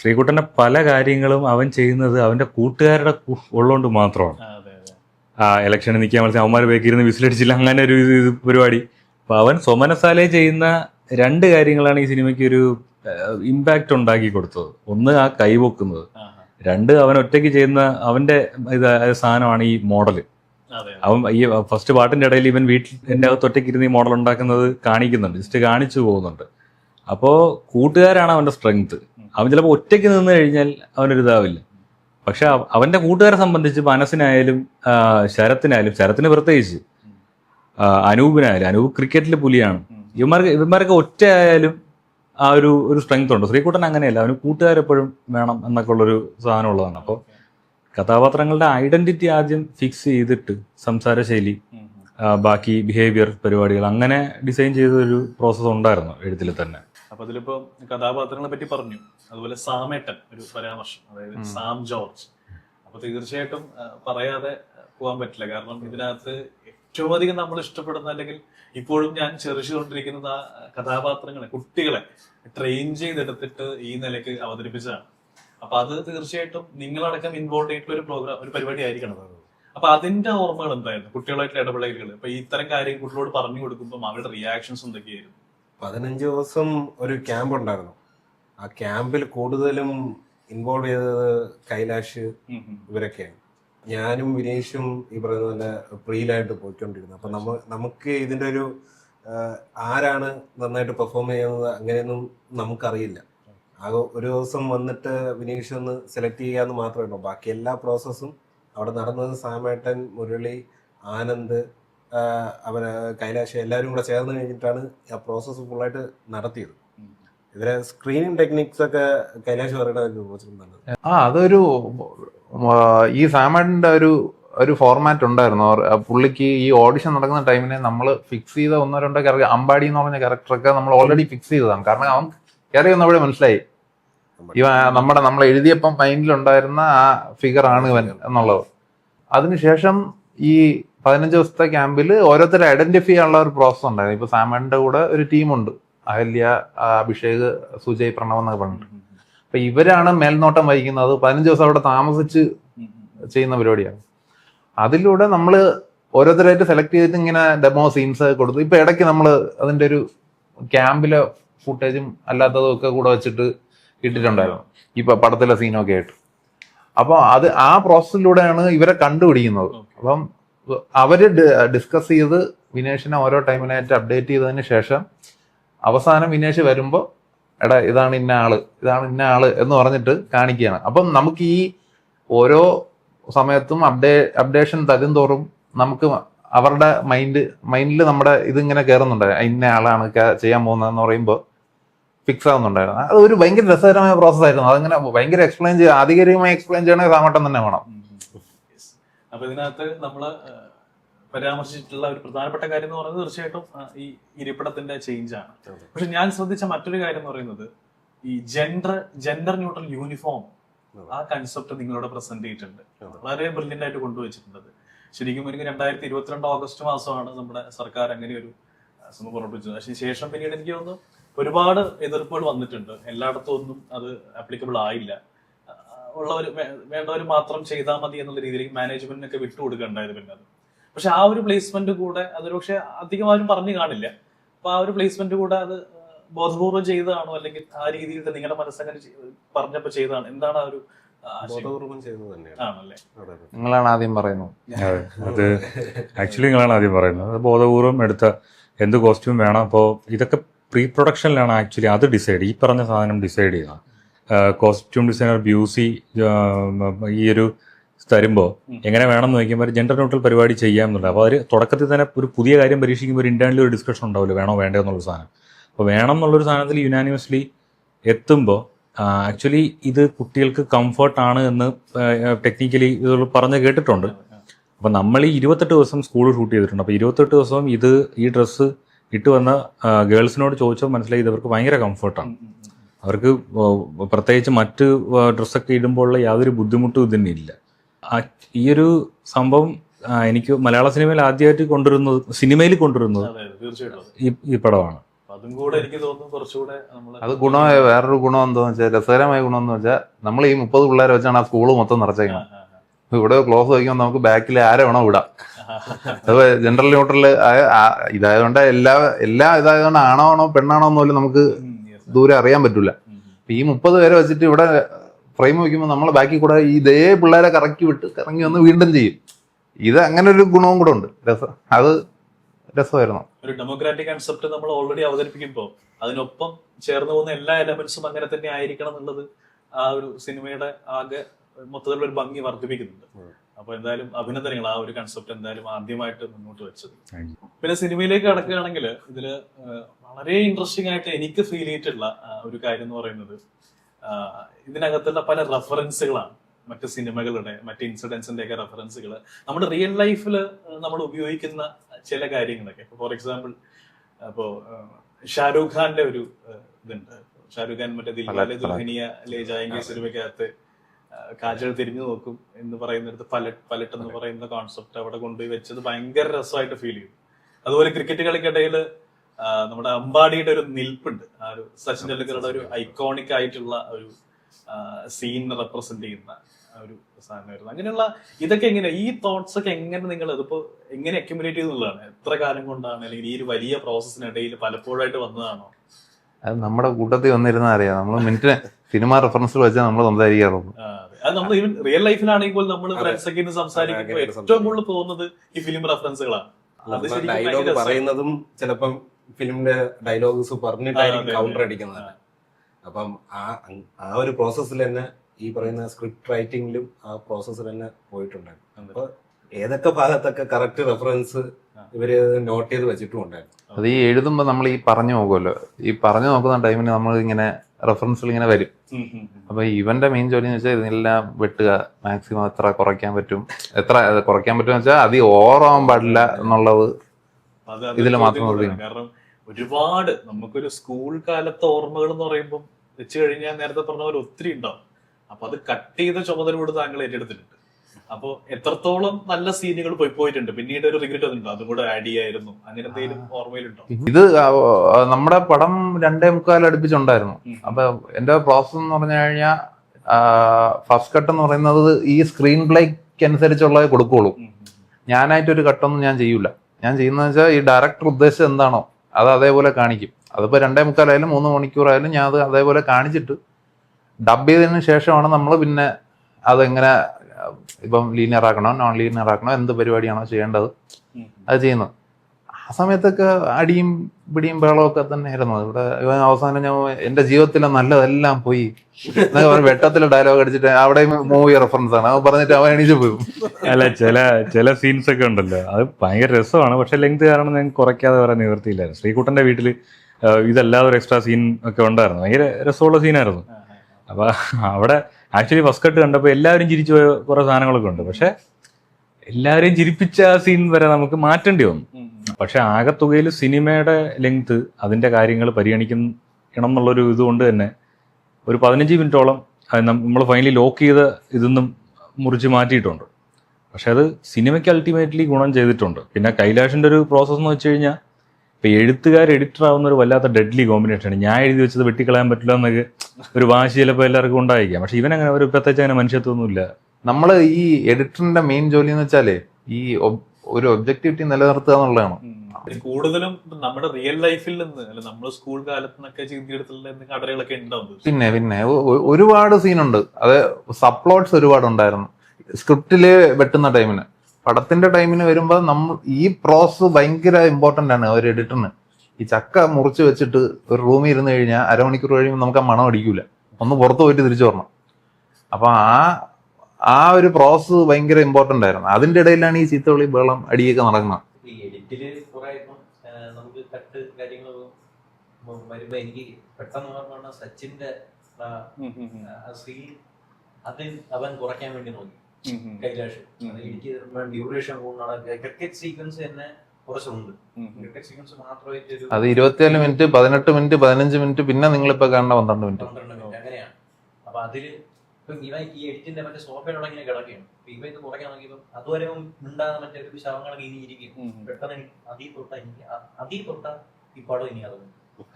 ശ്രീകുട്ടന്റെ പല കാര്യങ്ങളും അവൻ ചെയ്യുന്നത് അവന്റെ കൂട്ടുകാരുടെ ഉള്ളോണ്ട് ഉള്ളതുകൊണ്ട് മാത്രമാണ് ഇലക്ഷന് നിൽക്കാൻ മത്സരം അവന്മാർ ബേക്കിരുന്ന് വിസിലടിച്ചില്ല. അങ്ങനെ ഒരു ഇത് പരിപാടി. അപ്പൊ അവൻ സോമനസാലെ ചെയ്യുന്ന രണ്ട് കാര്യങ്ങളാണ് ഈ സിനിമയ്ക്ക് ഒരു ഇമ്പാക്റ്റ് ഉണ്ടാക്കി കൊടുത്തത്. ഒന്ന് ആ കൈവക്കുന്നത്. രണ്ട് അവൻ ഒറ്റയ്ക്ക് ചെയ്യുന്ന അവന്റെ ഇത് സാധനമാണ് ഈ മോഡൽ. അവൻ ഈ ഫസ്റ്റ് പാട്ടിന്റെ ഇടയിൽ ഇവൻ വീട്ടിൽ എന്റെ അകത്ത് ഒറ്റയ്ക്ക് ഇരുന്ന് ഈ മോഡൽ ഉണ്ടാക്കുന്നത് കാണിക്കുന്നുണ്ട്. ജസ്റ്റ് കാണിച്ചു പോകുന്നുണ്ട്. അപ്പോൾ കൂട്ടുകാരാണ് അവന്റെ സ്ട്രെങ്ത് അവൻ ചിലപ്പോൾ ഒറ്റയ്ക്ക് നിന്ന് കഴിഞ്ഞാൽ അവനൊരു ഇതാവില്ല പക്ഷെ അവ- അവന്റെ കൂട്ടുകാരെ സംബന്ധിച്ച് മനസ്സിനായാലും ശരത്തിനായാലും ശരത്തിന് പ്രത്യേകിച്ച് അനൂപിനായാലും അനൂപ് ക്രിക്കറ്റിൽ പുലിയാണ്. ഇവന്മാർക്ക് ഇവന്മാരൊക്കെ ഒറ്റയായാലും ആ ഒരു ഒരു സ്ട്രെങ്ത് ഉണ്ട്. ശ്രീകുട്ടൻ അങ്ങനെയല്ല. അവന് കൂട്ടുകാരെപ്പോഴും വേണം എന്നൊക്കെ ഉള്ളൊരു സാധനം ഉള്ളതാണ് അപ്പോൾ കഥാപാത്രങ്ങളുടെ ഐഡന്റിറ്റി ആദ്യം ഫിക്സ് ചെയ്തിട്ട് സംസാര ശൈലി ഉം, ഉം. ആ, ബാക്കി ബിഹേവിയർ പരിപാടികൾ അങ്ങനെ ഡിസൈൻ ചെയ്ത ഒരു പ്രോസസ്സ് ഉണ്ടായിരുന്നു എഴുത്തിൽ തന്നെ. അപ്പൊ അതിലിപ്പോ കഥാപാത്രങ്ങളെ പറ്റി പറഞ്ഞു. അതുപോലെ സാമേട്ടൻ ഒരു പരാമർശം അതായത് സാം ജോർജ്. അപ്പൊ തീർച്ചയായിട്ടും പറയാതെ പോകാൻ പറ്റില്ല. കാരണം ഇതിനകത്ത് ഏറ്റവും അധികം നമ്മൾ ഇഷ്ടപ്പെടുന്ന അല്ലെങ്കിൽ ഇപ്പോഴും ഞാൻ ചെറിച്ചുകൊണ്ടിരിക്കുന്നത് ആ കഥാപാത്രങ്ങളെ കുട്ടികളെ ട്രെയിൻ ചെയ്തെടുത്തിട്ട് ഈ നിലയ്ക്ക് അവതരിപ്പിച്ചതാണ്. അപ്പൊ അത് തീർച്ചയായിട്ടും നിങ്ങളടക്കം ഇൻവോൾവ് ആയിട്ടുള്ള ഒരു പ്രോഗ്രാം ഒരു പരിപാടി ആയിരിക്കണം. അപ്പൊ അതിന്റെ ഓർമ്മകൾ എന്തായിരുന്നു? കുട്ടികളായിട്ടുള്ള ഇടപെടലുകൾ. ഇപ്പൊ ഇത്തരം കാര്യം കുട്ടികളോട് പറഞ്ഞു കൊടുക്കുമ്പോൾ അവരുടെ റിയാക്ഷൻസ് എന്തൊക്കെയായിരുന്നു? പതിനഞ്ച് ദിവസം ഒരു ക്യാമ്പ് ഉണ്ടായിരുന്നു. ആ ക്യാമ്പിൽ കൂടുതലും ഇൻവോൾവ് ചെയ്തത് കൈലാഷ്. ഇവരൊക്കെയാണ്. ഞാനും വിനീഷും ഈ പറയുന്ന പോലെ പ്രീലായിട്ട് പോയിക്കൊണ്ടിരുന്നു. അപ്പൊ നമ്മ നമുക്ക് ഇതിന്റെ ഒരു ആരാണ് നന്നായിട്ട് പെർഫോം ചെയ്യുന്നത് അങ്ങനെയൊന്നും നമുക്കറിയില്ല. ആകെ ഒരു ദിവസം വന്നിട്ട് വിനീഷ് ഒന്ന് സെലക്ട് ചെയ്യാന്ന് മാത്രമേ ഉള്ളൂ. ബാക്കി എല്ലാ പ്രോസസ്സും അവിടെ നടന്നത് സാമേട്ടൻ മുരളി ആനന്ദ് ആ, കൈലാശം എല്ലാവരും കൂടെ ചേർന്ന് കഴിഞ്ഞിട്ടാണ് ആ പ്രോസസ്സ് ഫുള്ളായിട്ട് നടത്തിയത്. ഇതിലെ സ്ക്രീനിങ് ടെക്നിക്സ് ഒക്കെ കൈലാഷ് പറയുന്നത് ആ അതൊരു ഈ സാമഡിന്റെ ഒരു ഒരു ഫോർമാറ്റ് ഉണ്ടായിരുന്നു. പുള്ളിക്ക് ഈ ഓഡിഷൻ നടക്കുന്ന ടൈമിനെ നമ്മൾ ഫിക്സ് ചെയ്ത ഒന്നോ രണ്ടോ ക്യാരക്ടർ അമ്പാടി എന്ന് പറഞ്ഞ ക്യാരക്ടറൊക്കെ നമ്മൾ ഓൾറെഡി ഫിക്സ് ചെയ്തതാണ്. കാരണം അവൻ കയറി വന്നപ്പോഴേ മനസ്സിലായി. ഇവ നമ്മുടെ നമ്മൾ എഴുതിയപ്പം മൈൻഡിലുണ്ടായിരുന്ന ആ ഫിഗർ ആണ് ഇവൻ എന്നുള്ളത്. അതിനുശേഷം ഈ പതിനഞ്ച് ദിവസത്തെ ക്യാമ്പിൽ ഓരോരുത്തരെ ഐഡന്റിഫൈ ചെയ്യാനുള്ള ഒരു പ്രോസസ് ഉണ്ടായിരുന്നു. ഇപ്പൊ സാമന്റെ കൂടെ ഒരു ടീമുണ്ട് അഹല്യ അഭിഷേക് സുജയ് പ്രണവ് എന്നൊക്കെ പറഞ്ഞിട്ട്. അപ്പൊ ഇവരാണ് മേൽനോട്ടം വഹിക്കുന്നത്. പതിനഞ്ച് ദിവസം അവിടെ താമസിച്ച് ചെയ്യുന്ന പരിപാടിയാണ്. അതിലൂടെ നമ്മൾ ഓരോരുത്തരായിട്ട് സെലക്ട് ചെയ്തിട്ട് ഇങ്ങനെ ഡെമോ സീൻസ് കൊടുത്തു ഇപ്പൊ ഇടയ്ക്ക് നമ്മൾ അതിന്റെ ഒരു ക്യാമ്പിലെ ഫുട്ടേജും അല്ലാത്തതും ഒക്കെ കൂടെ വെച്ചിട്ട് ഇട്ടിട്ടുണ്ടായിരുന്നു. ഇപ്പൊ പടത്തിലെ സീനൊക്കെ ആയിട്ട്. അപ്പൊ അത് ആ പ്രോസസ്സിലൂടെയാണ് ഇവരെ കണ്ടുപിടിക്കുന്നത്. അപ്പം അവർ ഡിസ്കസ് ചെയ്ത് വിനേഷിനെ ഓരോ ടൈമിനായിട്ട് അപ്ഡേറ്റ് ചെയ്തതിന് ശേഷം അവസാനം വിനേഷ് വരുമ്പോൾ എടാ ഇതാണ് ഇന്ന ആൾ ഇതാണ് ഇന്ന ആൾ എന്ന് പറഞ്ഞിട്ട് കാണിക്കുകയാണ്. അപ്പം നമുക്ക് ഈ ഓരോ സമയത്തും അപ്ഡേ അപ്ഡേഷൻ തരും തോറും നമുക്ക് അവരുടെ മൈൻഡ് മൈൻഡിൽ നമ്മുടെ ഇതിങ്ങനെ കയറുന്നുണ്ട് ഇന്ന ആളാണ് ചെയ്യാൻ പോകുന്നതെന്ന് പറയുമ്പോൾ ഫിക്സ് ആവുന്നുണ്ടായിരുന്നു. അത് ഒരു ഭയങ്കര രസകരമായ പ്രോസസ്സായിരുന്നു അതങ്ങനെ ഭയങ്കര എക്സ്പ്ലെയിൻ ചെയ്യുക ആധികാരികമായി എക്സ്പ്ലെയിൻ ചെയ്യണമെങ്കിൽ സാമട്ടം തന്നെ വേണം. അപ്പൊ ഇതിനകത്ത് നമ്മൾ പരാമർശിച്ചിട്ടുള്ള ഒരു പ്രധാനപ്പെട്ട കാര്യം എന്ന് പറയുന്നത് തീർച്ചയായിട്ടും ഈ ഇരിപ്പിടത്തിന്റെ ചേഞ്ച് ആണ്. പക്ഷെ ഞാൻ ശ്രദ്ധിച്ച മറ്റൊരു കാര്യം എന്ന് പറയുന്നത് ഈ ജെൻഡർ ജെൻഡർ ന്യൂട്രൽ യൂണിഫോം ആ കൺസെപ്റ്റ് നിങ്ങളോട് പ്രസന്റ് ചെയ്തിട്ടുണ്ട്. വളരെ ബ്രില്യന്റ് ആയിട്ട് കൊണ്ടുവച്ചിട്ടുണ്ട് ശരിക്കും എനിക്ക് രണ്ടായിരത്തി ഇരുപത്തിരണ്ട് ഓഗസ്റ്റ് മാസമാണ് നമ്മുടെ സർക്കാർ അങ്ങനെ ഒരു പുറപ്പെടുവിച്ചത്. പക്ഷേ ശേഷം പിന്നീട് എനിക്ക് തോന്നുന്നു ഒരുപാട് എതിർപ്പുകൾ വന്നിട്ടുണ്ട്. എല്ലായിടത്തും ഒന്നും അത് ആപ്ലിക്കബിൾ ആയില്ല. ഉള്ളവർ വേണ്ടവർ മാത്രം ചെയ്താൽ മതി എന്നുള്ള രീതിയിലേക്ക് മാനേജ്മെന്റിനൊക്കെ വിട്ടുകൊടുക്കണ്ടായത് പിന്നെ അത്. പക്ഷെ ആ ഒരു പ്ലേസ്മെന്റ് കൂടെ അതൊരു പക്ഷെ അധികം ആരും പറഞ്ഞു കാണില്ല. അപ്പൊ ആ ഒരു പ്ലേസ്മെന്റ് കൂടെ അത് ബോധപൂർവം ബോധപൂർവം ചെയ്തതാണോ? അല്ലെങ്കിൽ ആ രീതിയിൽ നിങ്ങളുടെ മനസ്സങ്ങനെ പറഞ്ഞപ്പോ ചെയ്തതാണ്? എന്താണ് ആ ഒരു. നിങ്ങളാണ് ആദ്യം പറയുന്നത്. അതെ. അത് ആക്ച്വലി നിങ്ങളാണ് ആദ്യം പറയുന്നത്. അത് ബോധപൂർവം എടുത്ത എന്ത് കോസ്റ്റ്യൂം വേണം? അപ്പോൾ ഇതൊക്കെ പ്രീ പ്രൊഡക്ഷനിലാണ് ആക്ച്വലി അത് ഡിസൈഡ് ഈ പറഞ്ഞ സാധനം ഡിസൈഡ് ചെയ്യുന്നത് കോസ്റ്റ്യൂം ഡിസൈനർ ബ്യൂസി ഈ ഒരു തരുമ്പോൾ എങ്ങനെ വേണം എന്ന് ഒരു ജെൻഡർ ന്യൂട്രൽ പരിപാടി ചെയ്യാം എന്നുള്ളത് അപ്പോൾ അവർ തുടക്കത്തിൽ തന്നെ ഒരു പുതിയ കാര്യം പരീക്ഷിക്കുമ്പോൾ ഒരു ഇന്റേണലി ഒരു ഡിസ്കഷൻ ഉണ്ടാവില്ല വേണോ വേണ്ടോ എന്നുള്ള സാധനം. അപ്പോൾ വേണം എന്നുള്ളൊരു സാധനത്തിൽ യുനാനിമസ്ലി എത്തുമ്പോൾ ആക്ച്വലി ഇത് കുട്ടികൾക്ക് കംഫർട്ട് ആണ് എന്ന് ടെക്നിക്കലി ഇത് പറഞ്ഞ് കേട്ടിട്ടുണ്ട്. അപ്പം നമ്മൾ ഈ ഇരുപത്തെട്ട് ദിവസം സ്കൂൾ ഷൂട്ട് ചെയ്തിട്ടുണ്ട്. അപ്പോൾ ഇരുപത്തെട്ട് ദിവസവും ഇത് ഈ ഡ്രസ്സ് ഇട്ട് വന്ന ഗേൾസിനോട് ചോദിച്ചാൽ മനസ്സിലായി ഇതവർക്ക് ഭയങ്കര കംഫർട്ടാണ് അവർക്ക് പ്രത്യേകിച്ച് മറ്റ് ഡ്രസ്സൊക്കെ ഇടുമ്പോഴുള്ള യാതൊരു ബുദ്ധിമുട്ടും ഇതിന് ഇല്ല ഈയൊരു ഈ ഒരു സംഭവം എനിക്ക് മലയാള സിനിമയിൽ ആദ്യമായിട്ട് കൊണ്ടുവരുന്നത് സിനിമയിൽ കൊണ്ടുവരുന്നത് ഈ പടമാണ്. അതും എനിക്ക് തോന്നുന്നു കുറച്ചുകൂടെ നമ്മൾ അത് ഗുണമായ വേറൊരു ഗുണം എന്താന്ന് വെച്ചാൽ രസകരമായ ഗുണം എന്ന് വെച്ചാൽ നമ്മൾ ഈ മുപ്പത് പിള്ളേരെ വെച്ചാണ് ആ സ്കൂൾ മൊത്തം അപ്പൊ ഇവിടെ ക്ലോസ് വയ്ക്കുമ്പോൾ നമുക്ക് ബാക്കിൽ ആരെ വേണോ വിടാം. അപ്പൊ അത് ജനറൽ ന്യൂട്രൽ ഇതായതുകൊണ്ട് എല്ലാ എല്ലാ ഇതായതുകൊണ്ട് ആണോ ആണോ പെണ്ണാണോ എന്ന് പോലും നമുക്ക്. ദൂരെ അറിയാൻ പറ്റൂല. ഉം, ഉം. അപ്പൊ ഈ മുപ്പത് പേരെ വെച്ചിട്ട് ഇവിടെ ഫ്രെയിം വയ്ക്കുമ്പോൾ നമ്മൾ ബാക്കി കൂടെ ഈ ഇതേ പിള്ളേരെ കറക്കി വിട്ട് കറങ്ങി വന്ന് വീണ്ടും ചെയ്യും. ഇത് അങ്ങനെ ഒരു ഗുണവും കൂടെ ഉണ്ട്. രസം അത് രസമായിരുന്നു. ഒരു ഡെമോക്രാറ്റിക് കൺസെപ്റ്റ് നമ്മൾ ഓൾറെഡി അവതരിപ്പിക്കുമ്പോൾ അതിനൊപ്പം ചേർന്ന് പോകുന്ന എല്ലാ എലമെന്റ്സും അങ്ങനെ തന്നെ ആയിരിക്കണം എന്നുള്ളത് ആ ഒരു സിനിമയുടെ ആകെ മൊത്തത്തിലുള്ള ഒരു ഭംഗി വർദ്ധിപ്പിക്കുന്നുണ്ട്. അപ്പൊ എന്തായാലും അഭിനന്ദനങ്ങൾ ആ ഒരു കൺസെപ്റ്റ് എന്തായാലും ആദ്യമായിട്ട് മുന്നോട്ട് വെച്ചത്. പിന്നെ സിനിമയിലേക്ക് കടക്കുകയാണെങ്കിൽ ഇതിൽ വളരെ ഇൻട്രസ്റ്റിംഗ് ആയിട്ട് എനിക്ക് ഫീൽ ചെയ്തിട്ടുള്ള ഒരു കാര്യം എന്ന് പറയുന്നത് ഇതിനകത്തുള്ള പല റെഫറൻസുകളാണ് മറ്റ് സിനിമകളുടെ മറ്റ് ഇൻസിഡൻസിന്റെ ഒക്കെ റെഫറൻസുകൾ നമ്മുടെ റിയൽ ലൈഫിൽ നമ്മൾ ഉപയോഗിക്കുന്ന ചില കാര്യങ്ങളൊക്കെ. ഫോർ എക്സാമ്പിൾ അപ്പോ ഷാരൂഖ് ഖാന്റെ ഒരു ഇതുണ്ട്. ഷാരൂഖ് ഖാൻ മറ്റേ ദിൽവാലെ ദുൽഹനിയ ലേ ജായെങ്കിൽ സിനിമയ്ക്കകത്ത് കാജൽ തിരിഞ്ഞു നോക്കും എന്ന് പറയുന്നിടത്ത് പലട്ട് പലട്ട് എന്ന് പറയുന്ന കോൺസെപ്റ്റ് അവിടെ കൊണ്ടുപോയി വെച്ചത് ഭയങ്കര രസമായിട്ട് ഫീൽ ചെയ്തു. അതുപോലെ ക്രിക്കറ്റ് കളിക്കിടയിൽ നമ്മുടെ അമ്പാടിയുടെ ഒരു നിൽപ്പുണ്ട്. ആ ഒരു സച്ചിൻ ടെണ്ടുൽക്കറുടെ ഒരു ഐക്കോണിക് ആയിട്ടുള്ള ഒരു സീൻ റെപ്രസെന്റ് ചെയ്യുന്ന ഒരു സാധനമായിരുന്നു. അങ്ങനെയുള്ള ഇതൊക്കെ എങ്ങനെ ഈ തോട്ട്സ് ഒക്കെ എങ്ങനെ നിങ്ങൾ ഇതിപ്പോ എങ്ങനെ അക്യുമുലേറ്റ് ചെയ്തുള്ളതാണ്? എത്ര കാലം കൊണ്ടാണ് അല്ലെങ്കിൽ ഈ ഒരു വലിയ പ്രോസസ്സിനിടയിൽ പലപ്പോഴായിട്ട് വന്നതാണോ? അത് നമ്മുടെ കൂട്ടത്തിൽ വന്നിരുന്ന അറിയാം. നമ്മൾ മിനിറ്റിന് സിനിമ റെഫറൻസിൽ വെച്ചാൽ നമ്മൾ സംസാരിക്കാറുള്ളൂ. അതെ. അത് നമ്മൾ ഈവൻ റിയൽ ലൈഫിലാണെങ്കിൽ പോലും നമ്മൾ അതെ. ഫ്രണ്ട്സ് ഒക്കെ സംസാരിക്കുമ്പോൾ ഏറ്റവും കൂടുതൽ പോകുന്നത് ഈ ഫിലിം റെഫറൻസുകളാണ് ഡയലോഗ് പറയുന്നതും ചിലപ്പം ഫിലിമിന്റെ ഡയലോഗ്സ് പറഞ്ഞിട്ടായിരിക്കും കൗണ്ടർ അടിക്കുന്നത്. അപ്പം ആ ആ ഒരു പ്രോസസ്സിൽ തന്നെ ഈ പറയുന്ന സ്ക്രിപ്റ്റ് റൈറ്റിംഗിലും ആ പ്രോസസ്സിൽ തന്നെ പോയിട്ടുണ്ടായിരുന്നു. അപ്പൊ ഏതൊക്കെ ഭാഗത്തൊക്കെ കറക്റ്റ് റെഫറൻസ് ഇവർ നോട്ട് ചെയ്ത് വെച്ചിട്ടും ഉണ്ടായിരുന്നു അത് ഈ എഴുതുമ്പോൾ നമ്മൾ ഈ പറഞ്ഞു നോക്കുമല്ലോ ഈ പറഞ്ഞു നോക്കുന്ന ടൈമിന് നമ്മൾ ഇങ്ങനെ റെഫറൻസിൽ ഇങ്ങനെ വരും. അപ്പൊ ഇവന്റെ മെയിൻ ജോലി എന്ന് വെച്ചാൽ ഇതിനെല്ലാം വെട്ടുക. മാക്സിമം എത്ര കുറയ്ക്കാൻ പറ്റും? എത്ര കുറയ്ക്കാൻ പറ്റും വെച്ചാൽ അതി ഓവറാവാൻ പാടില്ല എന്നുള്ളത് ചോദ്യം മാത്രം. കാരണം ഒരുപാട് നമുക്കൊരു സ്കൂൾ കാലത്തെ ഓർമ്മകൾ എന്ന് പറയുമ്പോൾ വെച്ച് കഴിഞ്ഞാൽ നേരത്തെ പറഞ്ഞ പോലെ ഒത്തിരി ഉണ്ടാവും. അപ്പൊ അത് കട്ട് ചെയ്ത ചുമതല കൂടെ താങ്കൾ ഏറ്റെടുത്തിട്ടുണ്ട്. അപ്പൊ എത്രത്തോളം നല്ല സീനുകൾ പോയി പോയിട്ടുണ്ട്. പിന്നീട് ഒരു റിഗ്രറ്റ് വന്നിട്ടുണ്ടോ? അതും കൂടെ ആഡ് ചെയ്യായിരുന്നു. അങ്ങനെ എന്തെങ്കിലും ഓർമ്മയിലുണ്ടോ? ഇത് നമ്മുടെ പടം രണ്ടേ മുക്കാൽ അടുപ്പിച്ചുണ്ടായിരുന്നു. അപ്പൊ എന്റെ പ്രോസസ് എന്ന് പറഞ്ഞു കഴിഞ്ഞാൽ ഫസ്റ്റ് കട്ട് എന്ന് പറയുന്നത് ഈ സ്ക്രീൻ പ്ലേക്ക് അനുസരിച്ചുള്ളതേ കൊടുക്കുള്ളൂ. ഞാനായിട്ടൊരു കട്ടൊന്നും ഞാൻ ചെയ്യൂല. ഞാൻ ചെയ്യുന്നത് വെച്ചാൽ ഈ ഡയറക്ടർ ഉദ്ദേശം എന്താണോ അത് അതേപോലെ കാണിക്കും. അതിപ്പോൾ രണ്ടേ മുക്കാലായാലും മൂന്ന് മണിക്കൂറായാലും ഞാൻ അത് അതേപോലെ കാണിച്ചിട്ട് ഡബ് ചെയ്തതിന് ശേഷമാണ് നമ്മൾ പിന്നെ അതെങ്ങനെ ഇപ്പം ലീനിയർ ആക്കണോ നോൺ ലീനിയർ ആക്കണോ എന്ത് പരിപാടിയാണോ ചെയ്യേണ്ടത്? അത് ചെയ്യുന്നത്. ആ സമയത്തൊക്കെ അടിയും പിടിയും ബഹളവും ഒക്കെ തന്നെയായിരുന്നു. ഇവിടെ അവസാനം ഞാൻ എന്റെ ജീവിതത്തിലെ നല്ലതെല്ലാം പോയി. വെട്ടത്തിലെ ഡയലോഗ് അടിച്ചിട്ട് അവിടെ മൂവി റെഫറൻസ് ആണ്. അത് പറഞ്ഞിട്ട് അവൻ എണീച്ചു പോയി. അല്ല ചില ചില സീൻസ് ഒക്കെ ഉണ്ടല്ലോ. അത് ഭയങ്കര രസമാണ്. പക്ഷെ ലെങ്ത് കാരണം ഞാൻ കുറയ്ക്കാതെ വരാൻ നിവർത്തിയില്ലായിരുന്നു ശ്രീകുട്ടന്റെ വീട്ടിൽ ഇതല്ലാതെ ഒരു എക്സ്ട്രാ സീൻ ഒക്കെ ഉണ്ടായിരുന്നു. ഭയങ്കര രസമുള്ള സീനായിരുന്നു. അപ്പൊ അവിടെ ആക്ച്വലി ഫസ്റ്റ് കട്ട് കണ്ടപ്പോൾ എല്ലാവരും ചിരിച്ചു പോയ കുറെ സാധനങ്ങളൊക്കെ ഉണ്ട്. പക്ഷെ എല്ലാവരെയും ചിരിപ്പിച്ച ആ സീൻ വരെ നമുക്ക് മാറ്റേണ്ടി വന്നു. പക്ഷെ ആകത്തുകയിൽ സിനിമയുടെ ലെങ്ത് അതിന്റെ കാര്യങ്ങൾ പരിഗണിക്കണം എന്നുള്ളൊരു ഇതുകൊണ്ട് തന്നെ ഒരു പതിനഞ്ച് മിനിറ്റോളം നമ്മൾ ഫൈനലി ലോക്ക് ചെയ്ത ഇതൊന്നും മുറിച്ച് മാറ്റിയിട്ടുണ്ട്. പക്ഷെ അത് സിനിമയ്ക്ക് അൾട്ടിമേറ്റ്ലി ഗുണം ചെയ്തിട്ടുണ്ട്. പിന്നെ കൈലാഷിന്റെ ഒരു പ്രോസസ്സ് എന്ന് വെച്ച് കഴിഞ്ഞാൽ ഇപ്പം എഴുത്തുകാർ എഡിറ്റർ ആവുന്ന ഒരു വല്ലാത്ത ഡെഡ്ലി കോമ്പിനേഷനാണ് ഞാൻ എഴുതി വെച്ചത് വെട്ടിക്കളയാൻ പറ്റില്ല എന്നൊക്കെ ഒരു വാശി ചിലപ്പോൾ എല്ലാവർക്കും ഉണ്ടായിരിക്കാം. പക്ഷെ ഇവനങ്ങനെ ഒരു പ്രത്യേകിച്ച് അങ്ങനെ മനുഷ്യത്വമൊന്നുമില്ല. നമ്മൾ ഈ എഡിറ്ററിന്റെ മെയിൻ ജോലി എന്ന് വെച്ചാലേ ഈ ഒരു ഒബ്ജക്ടിവിറ്റി നിലനിർത്തുക എന്നുള്ളതാണ്. കൂടുതലും നമ്മുടെ റിയൽ ലൈഫിൽ നിന്ന് അല്ല നമ്മൾ സ്കൂൾ കാലത്ത് നിന്നൊക്കെ ചെയ്തെടുത്തുള്ള ഉണ്ടാവും. പിന്നെ പിന്നെ ഒരുപാട് സീനുണ്ട് അത് സപ്ലോട്ട്സ് ഒരുപാട് ഉണ്ടായിരുന്നു. സ്ക്രിപ്റ്റിൽ വെട്ടുന്ന ടൈമിന് പടത്തിന്റെ ടൈമിന് വരുമ്പോൾ നമ്മൾ ഈ പ്രോസസ് ഭയങ്കര ഇമ്പോർട്ടന്റ് ആണ് ഒരു എഡിറ്ററിന് ഈ ചക്ക മുറിച്ച് വെച്ചിട്ട് ഒരു റൂമിൽ ഇരുന്ന് കഴിഞ്ഞാൽ അരമണിക്കൂർ കഴിയുമ്പോൾ നമുക്ക് ആ മണം അടിക്കൂല. ഒന്ന് പുറത്ത് പോയിട്ട് തിരിച്ചു വരണം. അപ്പൊ ആ ആ ഒരു പ്രോസസ് ഭയങ്കര ഇമ്പോർട്ടന്റ് ആയിരുന്നു. അതിന്റെ ഇടയിലാണ് ഈ ചീത്തവിളി ബേളം അടിയൊക്കെ നടക്കുന്നത്. ഈ എഡിറ്റിൽ കുറെ ഇപ്പം ആ, നമുക്ക് കട്ട് കാര്യങ്ങൾ വരുമ്പോ എനിക്ക് പെട്ടെന്ന് സച്ചിന്റെ ആ, ആ സീൻ അത് അവൻ കുറയ്ക്കാൻ വേണ്ടി നോക്കി. കൈലാഷ്. ഉം. അത് എനിക്ക് ഡ്യൂറേഷൻ കൂടുന്ന ക്രിക്കറ്റ് സീക്വൻസ് തന്നെ കുറച്ചുണ്ട്. ക്രിക്കറ്റ് സീക്വൻസ് മാത്രമായിട്ട് ഒരു അത് ഇരുപത്തിയേഴ് മിനിറ്റ് പതിനെട്ട് മിനിറ്റ് പതിനഞ്ച് മിനിറ്റ് പിന്നെ നിങ്ങളിപ്പോ കാണുന്ന പന്ത്രണ്ട് മിനിറ്റ് പന്ത്രണ്ട് മിനിറ്റ് അങ്ങനെയാണ്. അപ്പൊ അതിൽ ഇപ്പം ഇവ ഈ എഡിറ്റിന്റെ മറ്റേ സോഫയിലുള്ള ഇങ്ങനെ കിടക്കുകയാണ്. ഇവ ഇത് പുറകെ നോക്കിയപ്പോ അതുവരെ ഉണ്ടാകുന്ന മറ്റേ ഒരു ശവങ്ങളൊക്കെ ഇനി ഇരിക്കും. പെട്ടെന്ന് എനിക്ക് അതീ തൊട്ട എനിക്ക് അതീ തൊട്ട ഈ പടം ഇനി അത്.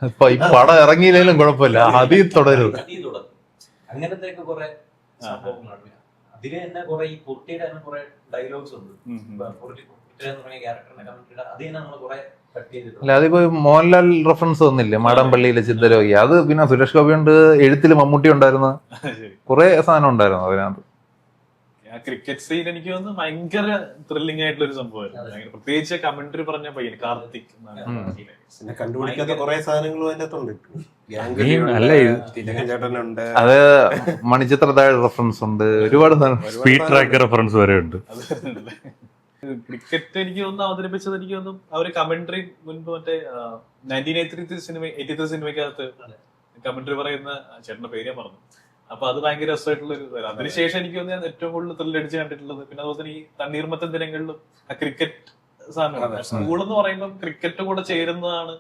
ഇപ്പൊ ഈ പടം ഇറങ്ങിയില്ലെങ്കിലും കുഴപ്പമില്ല. അതീ തുടരും. അങ്ങനത്തെ ഒക്കെ കുറെ സംഭവങ്ങളുണ്ട്. അതിൽ തന്നെ കുറെ ഈ പൊട്ടിയുടെ തന്നെ കുറെ ഡയലോഗ്സ് ഉണ്ട്. ഇപ്പൊ പൊട്ടി പൊട്ടിയുടെ എന്ന് പറഞ്ഞ ക്യാരക്ടറിനെ കണ്ടിട്ട് അത് തന്നെ നമ്മൾ കുറെ അല്ല അതിപ്പോ മോഹൻലാൽ റെഫറൻസ് ഒന്നില്ലേ മാടമ്പള്ളിയിലെ ചിന്തരോഗി. അത് പിന്നെ സുരേഷ് ഗോപി ഉണ്ട് എഴുത്തിൽ മമ്മൂട്ടി ഉണ്ടായിരുന്ന കുറെ സാധനം ഉണ്ടായിരുന്നു അതിനകത്ത്. ക്രിക്കറ്റ് സീൻ എനിക്ക് തോന്നുന്നു ഭയങ്കര ത്രില്ലിംഗ് ആയിട്ടുള്ള ഒരു സംഭവമായിരുന്നു പ്രത്യേകിച്ച് കമന്ററി പറഞ്ഞ പയ്യൻ കാർത്തിക്. പിന്നെ കണ്ടുപിടിക്കാത്ത കുറെ സാധനങ്ങളും ചേട്ടനുണ്ട്. അത് മണിച്ചിത്രത്താഴ് റെഫറൻസ് ഉണ്ട്. ഒരുപാട് സ്പീഡ് ട്രാക്ക് റെഫറൻസ് വരെ ഉണ്ട്. അത് ക്രിക്കറ്റ് എനിക്ക് തോന്നുന്നു അവതരിപ്പിച്ചത് എനിക്ക് തോന്നുന്നു അവർ കമന്ററി മുൻപ് മറ്റേ nineteen eighty three cinema eighty three സിനിമയ്ക്കകത്ത് commentary പറയുന്ന ചേട്ടന്റെ പേര് ഞാൻ മറന്നു. അപ്പൊ അത് ഭയങ്കര രസമായിട്ടുള്ള ഒരു ഇതായിരുന്നു. അതിനുശേഷം എനിക്ക് തോന്നിയത് ഏറ്റവും കൂടുതൽ ത്രില്ലടിച്ച് കണ്ടിട്ടുള്ളത് പിന്നെ അതുപോലെ തന്നെ ഈ തണ്ണീർമത്തൻ ദിനങ്ങളിലും ആ ക്രിക്കറ്റ് സാധനം സ്കൂൾ എന്ന് പറയുമ്പോൾ ക്രിക്കറ്റ് കൂടെ ചേരുന്നതാണ്.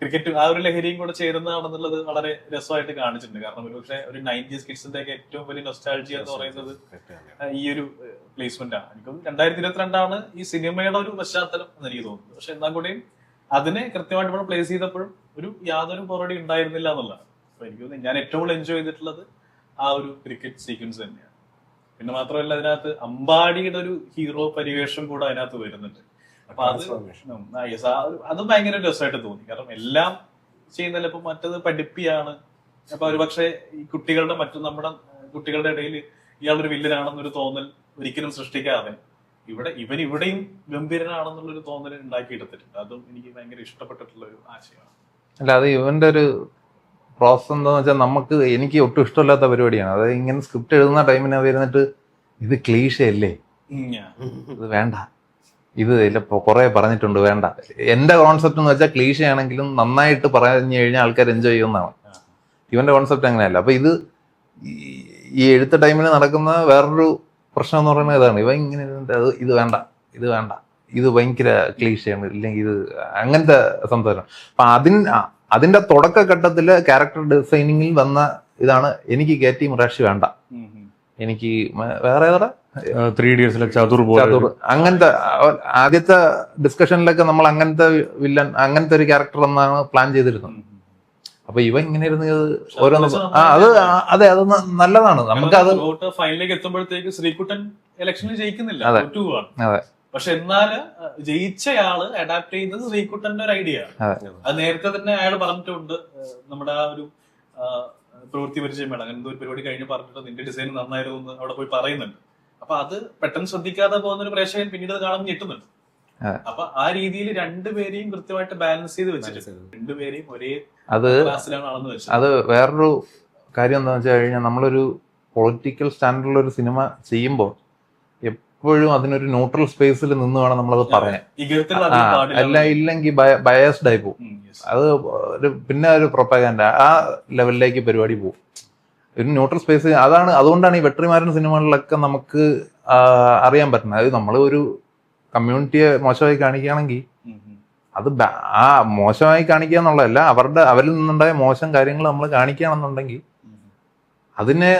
ക്രിക്കറ്റ് ആ ഒരു ലഹരിയും കൂടെ ചേരുന്നതാണെന്നുള്ളത് വളരെ രസമായിട്ട് കാണിച്ചിട്ടുണ്ട്. കാരണം ഒരു പക്ഷേ ഒരു നയന്റീസ് കിഡ്സിന്റെ ഒക്കെ ഏറ്റവും വലിയ നൊസ്റ്റാൾജിയ എന്ന് പറയുന്നത് ഈ ഒരു പ്ലേസ്മെന്റ് ആണ്. എനിക്ക് രണ്ടായിരത്തി ഇരുപത്തിരണ്ടാണ് ഈ സിനിമയുടെ ഒരു പശ്ചാത്തലം എന്ന് എനിക്ക് തോന്നുന്നത്. പക്ഷെ എന്നാൽ കൂടിയും അതിനെ കൃത്യമായിട്ട് ഇവിടെ പ്ലേസ് ചെയ്തപ്പോഴും ഒരു യാതൊരു പുറടി ഉണ്ടായിരുന്നില്ല എന്നുള്ളതാണ്. അപ്പൊ എനിക്ക് തോന്നുന്നു ഞാൻ ഏറ്റവും കൂടുതൽ എൻജോയ് ചെയ്തിട്ടുള്ളത് ആ ഒരു ക്രിക്കറ്റ് സീക്വൻസ് തന്നെയാണ്. പിന്നെ മാത്രമല്ല അതിനകത്ത് അമ്പാടിയുടെ ഒരു ഹീറോ പരിവേഷം കൂടെ അതിനകത്ത് വരുന്നുണ്ട്. അപ്പൊ അത് അത് ഭയങ്കര രസമായിട്ട് തോന്നി. കാരണം എല്ലാം ചെയ്യുന്നില്ല ഇപ്പൊ മറ്റത് പഠിപ്പിയാണ്. അപ്പൊ ഒരു പക്ഷേ ഈ കുട്ടികളുടെ മറ്റു നമ്മുടെ കുട്ടികളുടെ ഇടയിൽ ഇയാളൊരു വില്ലനാണെന്നൊരു തോന്നൽ ഒരിക്കലും സൃഷ്ടിക്കാതെ ഇവിടെ ഇവൻ ഇവിടെയും ഗംഭീരനാണെന്നുള്ളൊരു തോന്നൽ ഉണ്ടാക്കിയെടുത്തിട്ടുണ്ട്. അതും എനിക്ക് ഭയങ്കര ഇഷ്ടപ്പെട്ടിട്ടുള്ള ഒരു ആശയമാണ്. അല്ല അത് ഇവന്റെ ഒരു പ്രോസസ് എന്താണെന്ന് വെച്ചാൽ നമുക്ക് എനിക്ക് ഒട്ടും ഇഷ്ടമില്ലാത്ത പരിപാടിയാണ്. അതായത് ഇങ്ങനെ സ്ക്രിപ്റ്റ് എഴുതുന്ന ടൈമിന് വരുന്നിട്ട് ഇത് ക്ലീശയല്ലേ. ഇത് വേണ്ട. ഇത് കുറെ പറഞ്ഞിട്ടുണ്ട് വേണ്ട. എന്റെ കോൺസെപ്റ്റ് എന്ന് വെച്ചാൽ ക്ലീശയാണെങ്കിലും നന്നായിട്ട് പറഞ്ഞു കഴിഞ്ഞാൽ ആൾക്കാർ എൻജോയ് ചെയ്യുന്നതാണ്. ഇവന്റെ കോൺസെപ്റ്റ് അങ്ങനെയല്ല. അപ്പൊ ഇത് ഈ- എഴുത്ത ടൈമിൽ നടക്കുന്ന വേറൊരു പ്രശ്നം എന്ന് പറയുന്നത് ഇതാണ്. ഇവ ഇങ്ങനെ അത് ഇത് വേണ്ട ഇത് വേണ്ട. ഇത് ഭയങ്കര ക്ലീഷയാണ് ഇല്ലെങ്കിൽ ഇത് അങ്ങനത്തെ സംസാരം. അപ്പൊ അതിൻ അ- അതിന്റെ തുടക്കഘട്ടത്തിൽ ക്യാരക്ടർ ഡിസൈനിങ്ങിൽ വന്ന ഇതാണ് എനിക്ക് കെ ടി മുറാഷി വേണ്ട. എനിക്ക് വേറെ വേറെ ഏതാ ത്രീ ഇഡിയറ്റ്സിലെ ചതുർ പോലെ. ചതുർ. അങ്ങനത്തെ ആദ്യത്തെ ഡിസ്കഷനിലൊക്കെ നമ്മൾ അങ്ങനത്തെ വില്ലൻ അങ്ങനത്തെ ഒരു ക്യാരക്ടർ എന്നാണ് പ്ലാൻ ചെയ്തിരുന്നത്. അപ്പൊ ഇവ ഇങ്ങനെ ഇരുന്ന് ഇത് ഓരോന്ന് ആ അത് അതെ അത് നല്ലതാണ്. നമുക്ക് അത് വോട്ട് ഫൈനലിലേക്ക് എത്തുമ്പോഴത്തേക്ക് ശ്രീകുട്ടൻ ഇലക്ഷനിൽ ജയിക്കുന്നില്ല. അതെ. അതെ. പക്ഷെ എന്നാൽ ജയിച്ചയാൾ അഡാപ്റ്റ് ചെയ്യുന്നത് ശ്രീകുട്ടന്റെ ഒരു ഐഡിയ ആണ്. അത്. നേരത്തെ തന്നെ അയാൾ പറഞ്ഞിട്ടുണ്ട് നമ്മുടെ ആ ഒരു പ്രവൃത്തി പരിചയം വേണം. അങ്ങനെ ഒരു പരിപാടി കഴിഞ്ഞ് പറഞ്ഞിട്ട് നിന്റെ ഡിസൈൻ നന്നായിരുന്നു എന്ന് അവിടെ പോയി പറയുന്നുണ്ട്. അപ്പൊ അത് പെട്ടെന്ന് ശ്രദ്ധിക്കാതെ പോകുന്ന ഒരു പ്രേക്ഷകൻ പിന്നീട് അത് കാണാൻ ഞെട്ടുന്നുണ്ട്. അപ്പൊ ആ രീതിയിൽ രണ്ടുപേരെയും കൃത്യമായിട്ട് ബാലൻസ് ചെയ്ത് വെച്ചിട്ടുണ്ട് രണ്ടുപേരെയും ഒരേ അത് അത് വേറൊരു കാര്യം എന്താണെന്ന് വെച്ച് കഴിഞ്ഞാൽ നമ്മളൊരു പൊളിറ്റിക്കൽ സ്റ്റാൻഡിലുള്ള ഒരു സിനിമ ചെയ്യുമ്പോൾ എപ്പോഴും അതിനൊരു ന്യൂട്രൽ സ്പേസിൽ നിന്ന് വേണം നമ്മളത് പറയാൻ. അല്ല ഇല്ലെങ്കിൽ ബയസ്ഡ് ആയി പോകും അത് ഒരു പിന്നെ ഒരു പ്രൊപ്പഗാൻഡ ആ ലെവലിലേക്ക് പരിപാടി പോകും ഒരു ന്യൂട്രൽ സ്പേസ് അതാണ് അതുകൊണ്ടാണ് ഈ വെട്ടറിമാരൻ സിനിമകളിലൊക്കെ നമുക്ക് അറിയാൻ പറ്റുന്നത്. അതായത് നമ്മൾ ഒരു കമ്മ്യൂണിറ്റിയെ മോശമായി കാണിക്കുകയാണെങ്കിൽ. അത് ആ മോശമായി കാണിക്കുക എന്നുള്ളതല്ല അവരുടെ അവരിൽ നിന്നുണ്ടായ മോശം കാര്യങ്ങൾ നമ്മൾ കാണിക്കുകയാണെന്നുണ്ടെങ്കിൽ അതിനെ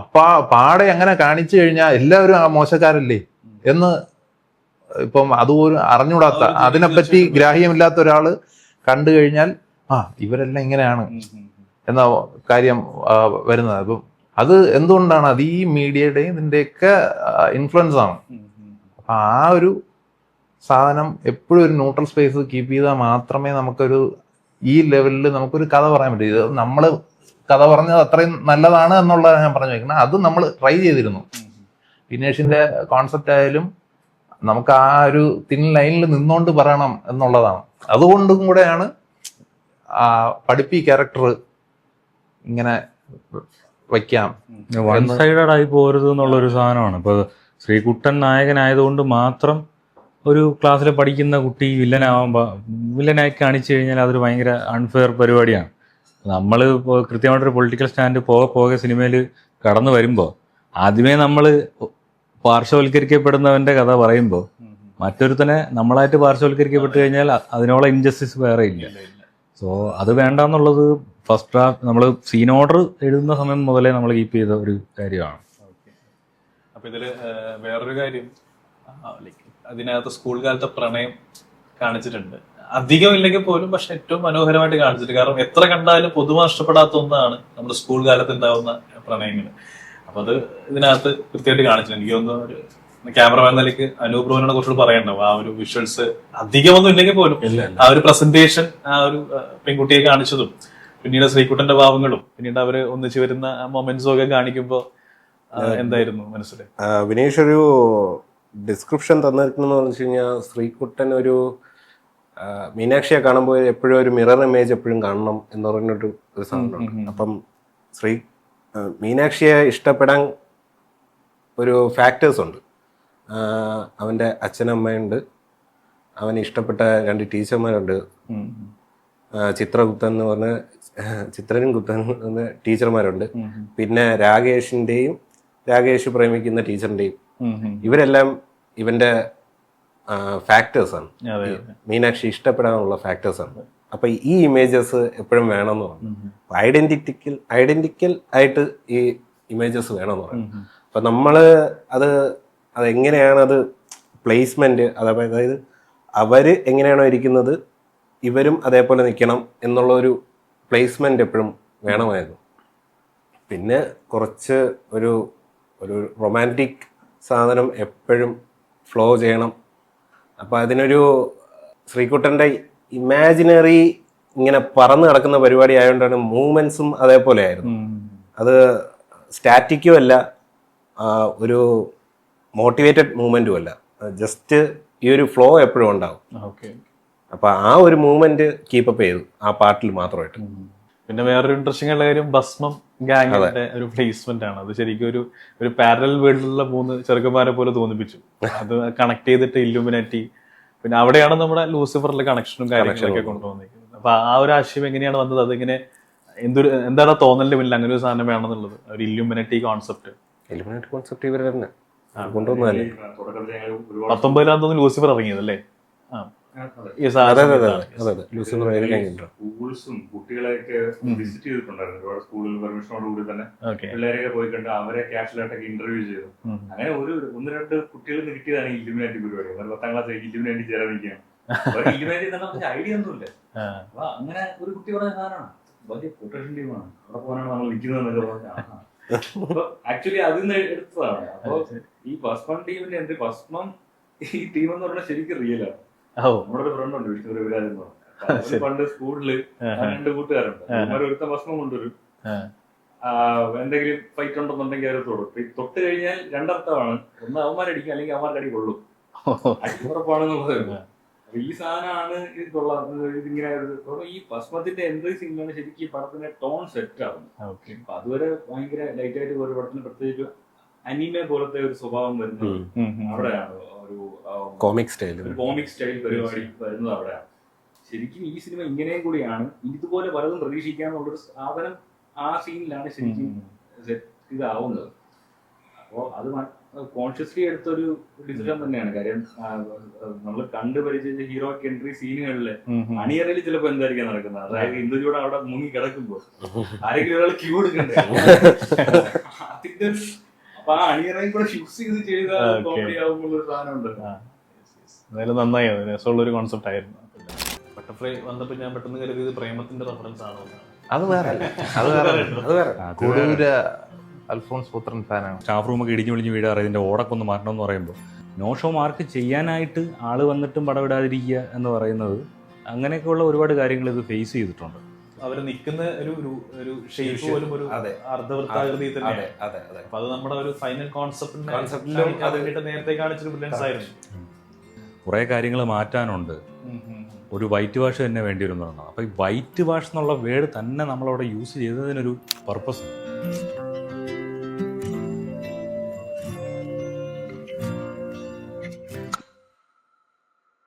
അപ്പാ പാടെ അങ്ങനെ കാണിച്ചു കഴിഞ്ഞാൽ എല്ലാവരും ആ മോശക്കാരല്ലേ എന്ന് ഇപ്പം അതുപോലും അറിഞ്ഞുകൂടാത്ത അതിനെപ്പറ്റി. ഗ്രാഹ്യമില്ലാത്ത ഒരാൾ കണ്ടു കഴിഞ്ഞാൽ ആ ഇവരെല്ലാം ഇങ്ങനെയാണ്. എന്ന കാര്യം വരുന്നത് അപ്പം അത് എന്തുകൊണ്ടാണ് അത് ഈ മീഡിയയുടെയും ഇതിന്റെയൊക്കെ ഇൻഫ്ലുവൻസ് ആണ്. അപ്പൊ ആ ഒരു സാധനം എപ്പോഴും ഒരു ന്യൂട്രൽ സ്പേസ് കീപ്പ് ചെയ്താൽ മാത്രമേ നമുക്കൊരു ഈ ലെവലിൽ നമുക്കൊരു കഥ പറയാൻ പറ്റൂ ഇത് നമ്മൾ കഥ പറഞ്ഞത് അത്രയും നല്ലതാണ് എന്നുള്ളതാണ് ഞാൻ പറഞ്ഞു വെക്കുന്നത് അത് നമ്മൾ ട്രൈ ചെയ്തിരുന്നു. വിനേഷിന്റെ കോൺസെപ്റ്റ് ആയാലും നമുക്ക് ആ ഒരു തിൻ ലൈനിൽ നിന്നുകൊണ്ട് പറയണം എന്നുള്ളതാണ്. അതുകൊണ്ടും കൂടെയാണ് ആ പഠിപ്പി ക്യാരക്ടർ ഇങ്ങനെ വയ്ക്കാം വൺ സൈഡഡ് ആയി പോരുത് എന്നുള്ള ഒരു സാധനമാണ്. ഇപ്പൊ ശ്രീകുട്ടൻ നായകനായതുകൊണ്ട് മാത്രം ഒരു ക്ലാസ്സിൽ പഠിക്കുന്ന കുട്ടി വില്ലനാവാൻ പാ- വില്ലനായി കാണിച്ചു കഴിഞ്ഞാൽ അതൊരു ഭയങ്കര അൺഫെയർ പരിപാടിയാണ്. നമ്മൾ ഇപ്പോൾ കൃത്യമായിട്ടൊരു പൊളിറ്റിക്കൽ സ്റ്റാൻഡ് പോകെ പോകെ സിനിമയിൽ കടന്നു വരുമ്പോൾ ആദ്യമേ നമ്മൾ പാർശ്വവൽക്കരിക്കപ്പെടുന്നവന്റെ കഥ പറയുമ്പോൾ മറ്റൊരുത്തനെ നമ്മളായിട്ട് പാർശ്വവൽക്കരിക്കപ്പെട്ട് കഴിഞ്ഞാൽ അതിനോളം ഇൻജസ്റ്റിസ് വേറെ ഇല്ല. സോ അത് വേണ്ടാന്നുള്ളത് ഫസ്റ്റ് ഡ്രാഫ്റ്റ് നമ്മൾ സീൻ ഓർഡർ എഴുതുന്ന സമയം മുതലേ നമ്മൾ കീപ്പ് ചെയ്ത ഒരു കാര്യമാണ്. അപ്പൊ ഇതിൽ വേറൊരു കാര്യം അതിനകത്ത് സ്കൂൾ കാലത്തെ പ്രണയം കാണിച്ചിട്ടുണ്ട്. അധികം ഇല്ലെങ്കിൽ പോലും പക്ഷെ ഏറ്റവും മനോഹരമായിട്ട് കാണിച്ചിട്ട് കാരണം എത്ര കണ്ടാലും പൊതുവെ നഷ്ടപ്പെടാത്ത ഒന്നാണ് നമ്മുടെ സ്കൂൾ കാലത്ത് ഉണ്ടാവുന്ന പ്രണയങ്ങൾ. അപ്പൊ അത് ഇതിനകത്ത് കൃത്യമായിട്ട് കാണിച്ചിട്ടുണ്ട്. എനിക്ക് തോന്നുന്നു ഒരു ക്യാമറമാൻ നിലയ്ക്ക് അനൂപ് റോനോട് കുറച്ചുകൂടി പറയണ്ടാവും ആ ഒരു വിഷ്വൽസ് അധികമൊന്നും ഇല്ലെങ്കിൽ പോലും ആ ഒരു പ്രസന്റേഷൻ ആ ഒരു പെൺകുട്ടിയെ കാണിച്ചതും പിന്നീട് ശ്രീകുട്ടന്റെ ഭാവങ്ങളും പിന്നീട് അവർ ഒന്നിച്ചു വരുന്ന മൊമെന്റ്സും ഒക്കെ കാണിക്കുമ്പോ എന്തായിരുന്നു മനസ്സിൽ വിനേഷ് ഒരു ഡിസ്ക്രിപ്ഷൻ തന്നിരിക്കുന്നത് വെച്ച് കഴിഞ്ഞാൽ ശ്രീകുട്ടൻ ഒരു മീനാക്ഷിയെ കാണുമ്പോൾ എപ്പോഴും ഒരു മിറർ ഇമേജ് എപ്പോഴും കാണണം എന്ന് പറഞ്ഞൊരു ഒരു സാധനമുണ്ട്. അപ്പം ശ്രീ മീനാക്ഷിയെ ഇഷ്ടപ്പെടാൻ ഒരു ഫാക്ടേഴ്സ് ഉണ്ട്. അവന്റെ അച്ഛനമ്മയുണ്ട്. അവന് ഇഷ്ടപ്പെട്ട രണ്ട് ടീച്ചർമാരുണ്ട് ചിത്രഗുപ്തൻ എന്ന് പറഞ്ഞ ചിത്രനും ഗുപ്തൻ എന്ന് പറഞ്ഞ ടീച്ചർമാരുണ്ട് പിന്നെ രാകേഷിന്റെയും രാകേഷ് പ്രേമിക്കുന്ന ടീച്ചറിന്റെയും ഇവരെല്ലാം ഇവന്റെ ഫാക്ടേഴ്സ് ആണ്. മീനാക്ഷി ഇഷ്ടപ്പെടാനുള്ള ഫാക്ടേഴ്സാണ് അപ്പൊ ഈ ഇമേജസ് എപ്പോഴും വേണമെന്ന് പറഞ്ഞു. ഐഡന്റിറ്റിക്കൽ ഐഡന്റിക്കൽ ആയിട്ട് ഈ ഇമേജസ് വേണമെന്ന് പറഞ്ഞു. അപ്പൊ നമ്മൾ അത് അതെങ്ങനെയാണ് അത് പ്ലേസ്മെന്റ് അതായത് അവർ എങ്ങനെയാണോ ഇരിക്കുന്നത് ഇവരും അതേപോലെ നിൽക്കണം എന്നുള്ള ഒരു പ്ലേസ്മെന്റ് എപ്പോഴും വേണമായിരുന്നു. പിന്നെ കുറച്ച് ഒരു ഒരു റൊമാന്റിക് സാധനം എപ്പോഴും ഫ്ലോ ചെയ്യണം അപ്പോൾ അതിനൊരു ശ്രീകുട്ടന്റെ ഇമാജിനറി ഇങ്ങനെ പറന്ന് കിടക്കുന്ന പരിപാടി ആയതുകൊണ്ടാണ് മൂവ്മെൻസും അതേപോലെ ആയിരുന്നു. അത് സ്റ്റാറ്റിക്കും അല്ല ഒരു മോട്ടിവേറ്റഡ് മൂവ്മെന്റും അല്ല. ജസ്റ്റ് ഈ ഒരു ഫ്ലോ എപ്പോഴും ഉണ്ടാവും. ഓക്കെ അപ്പോൾ ആ ഒരു മൂവ്മെന്റ് കീപ്പപ്പ് ചെയ്തു ആ പാട്ടിൽ മാത്രമായിട്ട്. പിന്നെ വേറൊരു ഇൻട്രസ്റ്റിംഗ് ഉള്ള കാര്യം ഭസ്മം ഗാങ്ങിന്റെ ഒരു പ്ലേസ്മെന്റ് ആണ്. അത് ശരിക്കും ഒരു ഒരു പാരലൽ വേൾഡിലുള്ള മൂന്ന് ചെറുക്കന്മാരെ പോലെ തോന്നിപ്പിച്ചു. അത് കണക്ട് ചെയ്തിട്ട് ഇല്ലുമിനാറ്റി പിന്നെ അവിടെയാണ് നമ്മുടെ ലൂസിഫറിലെ കണക്ഷനും കാര്യങ്ങളൊക്കെ കൊണ്ടുവന്നിരിക്കുന്നത്. അപ്പൊ ആ ഒരു ആശയം എങ്ങനെയാണ് വന്നത്? അതിങ്ങനെ എന്തൊരു എന്താണ് തോന്നലിന്റെ പിന്നിൽ അങ്ങനെ ഒരു സാധനം വേണമെന്നുള്ളത്? ഒരു ഇല്ലുമിനാറ്റി കോൺസെപ്റ്റ് എലിമിനേറ്റ് കോൺസെപ്റ്റ് ഇവർ തന്നെ. കൊണ്ടുവന്നതല്ലേ? പത്തൊമ്പതിലാം തോന്നുന്നു ലൂസിഫർ ഇറങ്ങിയത് അല്ലേ ആ ഈ സ്കൂൾസും കുട്ടികളെയൊക്കെ വിസിറ്റ് ചെയ്തിട്ടുണ്ടായിരുന്നു. ഒരുപാട് സ്കൂളിൽ പെർമിഷനോട് കൂടി തന്നെ പിള്ളേരെയൊക്കെ പോയി കണ്ട് അവരെ കാഷ്വലായിട്ടൊക്കെ ഇന്റർവ്യൂ ചെയ്തു. അങ്ങനെ ഒരു ഒന്ന് രണ്ട് കുട്ടികൾ നിന്ന് കിട്ടിയതാണ് ഈ ഇല്ലുമിനാറ്റി പരിപാടി. അവർ പത്താം ക്ലാസ് ഇല്ലുമിനാറ്റി ചേരാൻ നിൽക്കുകയാണ്. ഇല്ലുമിനാറ്റി തന്നെ ഐഡിയ ഒന്നുമില്ല. അപ്പൊ അങ്ങനെ ഒരു കുട്ടി പറഞ്ഞ സാധനമാണ്. വലിയ പൊട്ടേഷൻ ടീമാണ് അവിടെ പോകാനാണ് നമ്മൾ നിൽക്കുന്നത് എന്നൊക്കെ പറഞ്ഞാൽ ആക്ച്വലി അതിൽ നിന്ന് എടുത്തതാണ്. അപ്പൊ ഈ ഭസ്മം ടീമിന്റെ എന്ത് ഭസ്മം ഈ ടീം എന്ന് പറഞ്ഞാൽ ശരിക്കും റിയലാണ് നമ്മുടെ ഒരു ഫ്രണ്ട് ഉണ്ട് വിഷ്ണു രവിരാജ് എന്ന് പറഞ്ഞ. പണ്ട് സ്കൂളിൽ രണ്ട് കൂട്ടുകാരുണ്ട്. ഒരുത്ത ഭക്ഷണം കൊണ്ടുവരും. എന്തെങ്കിലും ഫൈറ്റ് ഉണ്ടെന്നുണ്ടെങ്കിൽ അവരെ തൊടും തൊട്ട് കഴിഞ്ഞാൽ രണ്ടർത്ഥമാണ്. ഒന്ന് അവന്മാരടിക്കും അല്ലെങ്കിൽ അവന്മാർക്ക് അടി കൊള്ളും. അടി ഉറപ്പാണെന്നുള്ളത് അപ്പൊ ഈ സാധനമാണ് ഇത് കൊള്ളാം ഇത് ഇതിങ്ങനെ ഈ ഭസ്മത്തിന്റെ എൻട്രി സീനിലാണ് ശരിക്കും ഈ പടത്തിന്റെ ടോൺ സെറ്റ് ആവുന്നത്. അതുവരെ ഭയങ്കര ലൈറ്റ് ആയിട്ട് ഒരു പടത്തിന് പ്രത്യേകിച്ച് അനിമെ പോലത്തെ ഒരു സ്വഭാവം വരുന്നത് അവിടെയാണ്. ഒരു കോമിക് സ്റ്റൈൽ ഒരു കോമിക് സ്റ്റൈൽ പരിപാടി വരുന്നത് അവിടെയാണ്. ശരിക്കും ഈ സിനിമ ഇങ്ങനെയും കൂടിയാണ്. ഇതുപോലെ പലതും പ്രതീക്ഷിക്കാന്നുള്ളൊരു സാധനം ആ സീനിലാണ് ശരിക്കും സെറ്റ് ഇതാവുന്നത്. അപ്പോൾ അത് കോൺഷ്യസ്ലി എടുത്തൊരു ഡിസിഷൻ തന്നെയാണ്. കാര്യം നമ്മൾ കണ്ടുപരിച്ച ഹീറോ ഹീറോയ്ക്ക് എൻട്രി സീനുകളിൽ അണിയറയിൽ ചിലപ്പോ എന്തായിരിക്കും നടക്കുന്നത്? അതായത് ഇന്ദുജോട് അവിടെ മുങ്ങി കിടക്കുമ്പോൾ ആരെങ്കിലും ഒരാൾ ക്യൂ എടുക്കണ്ടേ? അതിന്റെ അപ്പൊ ആ കൂടെ ഷിഫ്റ്റ് ചെയ്ത് ചെയ്ത. കോമഡി ആകുമ്പോൾ ഒരു സാധനം ഉണ്ട് എന്തായാലും നന്നായി അത് രസമുള്ള ഒരു കോൺസെപ്റ്റ് ആയിരുന്നു. ബട്ടർഫ്ലൈ വന്നപ്പോ ഞാൻ പെട്ടെന്ന് കരുതിയത് പ്രേമത്തിന്റെ റെഫറൻസ് ആണോ. അത് വേറെ അത് വേറെ അത് വേറെ കൊടൂര അൽഫോൺസ് പുത്രൻ ഫാനാണ്. സ്റ്റാഫ് റൂമൊക്കെ ഇടിഞ്ഞു വിളിഞ്ഞ് വീടാറ് ഇതിന്റെ ഓടൊക്കെ ഒന്ന് മാറണം എന്ന് പറയുമ്പോൾ. നോ ഷോ മാർക്ക് ചെയ്യാനായിട്ട് ആൾ വന്നിട്ടും പടവിടാതിരിക്കുക എന്ന് പറയുന്നത് അങ്ങനെയൊക്കെയുള്ള ഒരുപാട് കാര്യങ്ങൾ ഇത് ഫേസ് ചെയ്തിട്ടുണ്ട്. അവർ നിൽക്കുന്ന ഒരു ഒരു- ഷേപ്പ് പോലും ഒരു അതെ. അർദ്ധവൃത്താകൃതി തന്നെ തന്നെയാണ്. അതെ അതെ. അപ്പൊ അത് നമ്മുടെ ഒരു ഫൈനൽ കോൺസെപ്റ്റിനെ നേരത്തെ കാണിച്ചൊരു ബ്രില്യൻസ് ആയിരുന്നു. കുറെ കാര്യങ്ങൾ മാറ്റാനുണ്ട്. ഒരു വൈറ്റ് വാഷ് തന്നെ വേണ്ടി വരുന്നതാണ് അപ്പോൾ ഈ വൈറ്റ് വാഷ് എന്നുള്ള വേർഡ് തന്നെ നമ്മളവിടെ യൂസ് ചെയ്തതിനൊരു പർപ്പസ് ഉണ്ട്.